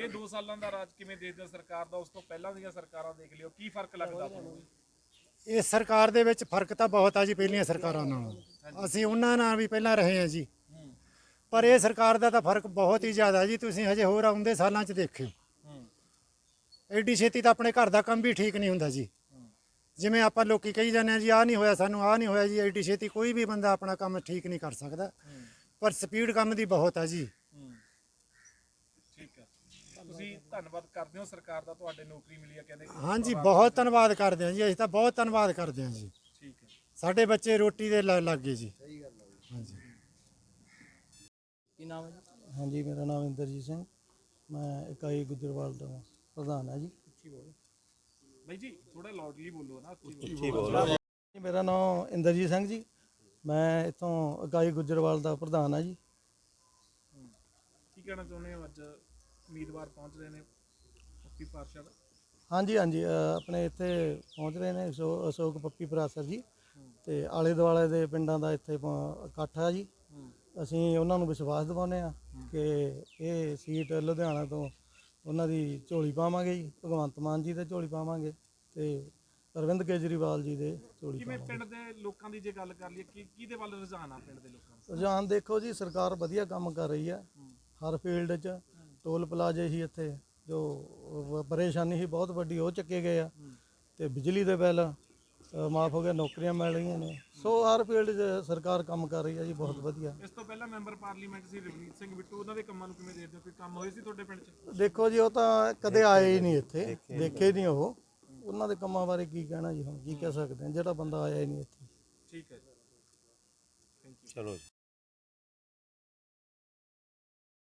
Speaker 7: ਇਹ 2 ਸਾਲਾਂ ਦਾ ਰਾਜ ਕਿਵੇਂ ਦੇਖਦੇ ਹੋ ਸਰਕਾਰ ਦਾ? ਉਸ ਤੋਂ ਪਹਿਲਾਂ ਦੀਆਂ ਸਰਕਾਰਾਂ ਦੇਖ ਲਿਓ ਕੀ ਫ਼ਰਕ ਲੱਗਦਾ ਤੁਹਾਨੂੰ?
Speaker 9: ਇਸ ਸਰਕਾਰ ਦੇ ਵਿੱਚ ਫ਼ਰਕ ਤਾਂ ਬਹੁਤ ਆ ਜੀ ਪਹਿਲੀਆਂ ਸਰਕਾਰਾਂ ਨਾਲੋਂ। ਅਸੀਂ ਉਹਨਾਂ ਨਾਲ ਵੀ ਪਹਿਲਾਂ ਰਹੇ ਹਾਂ ਜੀ। ਪਰ ਇਹ ਸਰਕਾਰ ਦਾ ਤਾਂ ਫ਼ਰਕ ਬਹੁਤ ਹੀ ਜ਼ਿਆਦਾ ਜੀ। ਤੁਸੀਂ ਹਜੇ ਹੋਰ ਆਉਂਦੇ ਸਾਲਾਂ 'ਚ ਦੇਖਿਓ। ਐਡੀ ਛੇਤੀ ਤਾਂ ਆਪਣੇ ਘਰ ਦਾ ਕੰਮ ਵੀ ਠੀਕ ਨਹੀਂ ਹੁੰਦਾ ਜੀ। ਜਿਵੇਂ ਆਪਾਂ ਲੋਕੀ ਕਹੀ ਜਾਂਦੇ ਆ ਜੀ ਆਹ ਨਹੀਂ ਹੋਇਆ ਸਾਨੂੰ ਆਹ ਨਹੀਂ ਹੋਇਆ ਜੀ। ਐਡੀ ਛੇਤੀ ਕੋਈ ਵੀ ਬੰਦਾ ਆਪਣਾ ਕੰਮ ਠੀਕ ਨਹੀਂ ਕਰ ਸਕਦਾ। ਪਰ ਸਪੀਡ ਕੰਮ ਦੀ ਬਹੁਤ ਆ ਜੀ
Speaker 7: ਠੀਕ ਹੈ ਤੁਸੀਂ ਧੰਨਵਾਦ ਕਰਦੇ ਹੋ ਸਰਕਾਰ ਦਾ ਤੁਹਾਡੇ ਨੌਕਰੀ ਮਿਲੀ ਹੈ ਕਹਿੰਦੇ
Speaker 9: ਹਾਂਜੀ ਬਹੁਤ ਧੰਨਵਾਦ ਕਰਦੇ ਹਾਂ ਜੀ ਅਸੀਂ ਤਾਂ ਬਹੁਤ ਧੰਨਵਾਦ ਕਰਦੇ ਹਾਂ ਜੀ।
Speaker 7: ਠੀਕ ਹੈ।
Speaker 9: ਸਾਡੇ ਬੱਚੇ ਰੋਟੀ ਦੇ ਲ- ਲੱਗ ਗਏ ਜੀ। ਹਾਂਜੀ।
Speaker 10: ਹਾਂਜੀ ਮੇਰਾ ਨਾਮ ਇੰਦਰਜੀਤ ਸਿੰਘ। ਮੈਂ ਇਕਾਈ ਗੁਜਰਵਾਲ ਦਾ ਪ੍ਰਧਾਨ ਹਾਂ ਜੀ।
Speaker 7: ਬਾਈ ਜੀ ਥੋੜਾ ਲਾਊਡਲੀ ਬੋਲੋ ਨਾ ਉੱਚੀ ਬੋਲੋ।
Speaker 10: ਜੀ, ਮੇਰਾ ਨਾਮ ਇੰਦਰਜੀਤ ਸਿੰਘ ਜੀ। ਮੈਂ ਇੱਥੋਂ ਇਕਾਈ ਗੁਜਰਵਾਲ ਦਾ ਪ੍ਰਧਾਨ ਹਾਂ ਜੀ।
Speaker 7: ਕੀ ਕਹਿਣਾ ਚਾਹੁੰਦੇ ਹੋ ਅੱਜ ਉਮੀਦਵਾਰ ਪਹੁੰਚ ਰਹੇ ਨੇ ਪੱਪੀ ਪਾਰਸ਼ਦ
Speaker 10: ਹਾਂਜੀ ਹਾਂਜੀ ਅ, ਆਪਣੇ ਇੱਥੇ ਪਹੁੰਚ ਰਹੇ ਨੇ ਅਸ਼ੋ- ਅਸ਼ੋਕ ਪੱਪੀ ਪਰਾਸਰ ਜੀ। ਤੇ ਆਲੇ ਦੁਆਲੇ ਦੇ ਪਿੰਡਾਂ ਦਾ ਇੱਥੇ ਪ- ਇਕੱਠ ਆ ਜੀ। ਅਸੀਂ ਉਹਨਾਂ ਨੂੰ ਵਿਸ਼ਵਾਸ ਦਿਵਾਉਂਦੇ ਆ ਕਿ ਇਹ ਸੀਟ ਲੁਧਿਆਣਾ ਤੋਂ ਉਹਨਾਂ ਦੀ ਝੋਲੀ ਪਾਵਾਂਗੇ ਜੀ। ਭਗਵੰਤ ਮਾਨ ਜੀ ਦੇ ਝੋਲੀ ਪਾਵਾਂਗੇ ਤੇ ਅਰਵਿੰਦ ਕੇਜਰੀਵਾਲ ਜੀ ਦੇ ਝੋਲੀ
Speaker 7: ਕਿਵੇਂ
Speaker 10: ਪਾਵਾਂਗੇ।
Speaker 7: ਪਿੰਡ ਦੇ ਲੋਕਾਂ ਦੀ ਜੇ ਗੱਲ ਕਰ ਲਈਏ ਕੀ ਕਿਹਦੇ ਵੱਲ ਰੁਝਾਨ ਆ ਪਿੰਡ ਦੇ ਲੋਕਾਂ ਦਾ?
Speaker 10: ਰੁਝਾਨ ਦੇਖੋ ਜੀ ਸਰਕਾਰ ਵਧੀਆ ਕੰਮ ਕਰ ਰਹੀ ਹੈ। ਹਰ ਫੀਲਡ 'ਚ ਟੋਲ ਪਲਾਜ਼ੇ ਹੀ ਇੱਥੇ ਜੋ ਵ- ਪਰੇਸ਼ਾਨੀ ਸੀ ਬਹੁਤ ਵੱਡੀ ਉਹ ਚੱਕੇ ਗਏ ਆ। ਤੇ ਬਿਜਲੀ ਦੇ ਬਿੱਲ ਮਾਫ ਹੋ ਗਏ ਨੌਕਰੀਆਂ ਮਿਲ ਰਹੀਆਂ ਨੇ। ਸੋ ਹਰ ਫੀਲਡ 'ਚ ਸਰਕਾਰ ਕੰਮ ਕਰ ਰਹੀ ਹੈ ਜੀ ਬਹੁਤ ਵਧੀਆ।
Speaker 7: ਇਸ ਤੋਂ ਪਹਿਲਾਂ ਮੈਂਬਰ ਪਾਰਲੀਮੈਂਟ ਸੀ ਰਵਨੀਤ ਸਿੰਘ ਬਿੱਟੂ ਉਹਨਾਂ ਦੇ ਕੰਮਾਂ ਨੂੰ ਕਿਵੇਂ ਦੇਖਦੇ ਹੋ? ਕੋਈ ਕੰਮ ਹੋਏ ਸੀ ਤੁਹਾਡੇ ਪਿੰਡ 'ਚ?
Speaker 10: ਦੇਖੋ ਜੀ ਉਹ ਤਾਂ ਕਦੇ ਆਏ ਹੀ ਨਹੀਂ ਇੱਥੇ ਦੇਖੇ ਨਹੀਂ ਉਹ। ਉਹਨਾਂ ਦੇ ਕੰਮਾਂ ਬਾਰੇ ਕੀ ਕਹਿਣਾ ਜੀ ਹੁਣ ਕੀ ਕਹਿ ਸਕਦੇ ਹਾਂ ਜਿਹੜਾ ਬੰਦਾ ਆਇਆ ਹੀ ਨਹੀਂ ਇੱਥੇ।
Speaker 7: ਠੀਕ ਹੈ
Speaker 5: ਚਲੋ ਜੀ।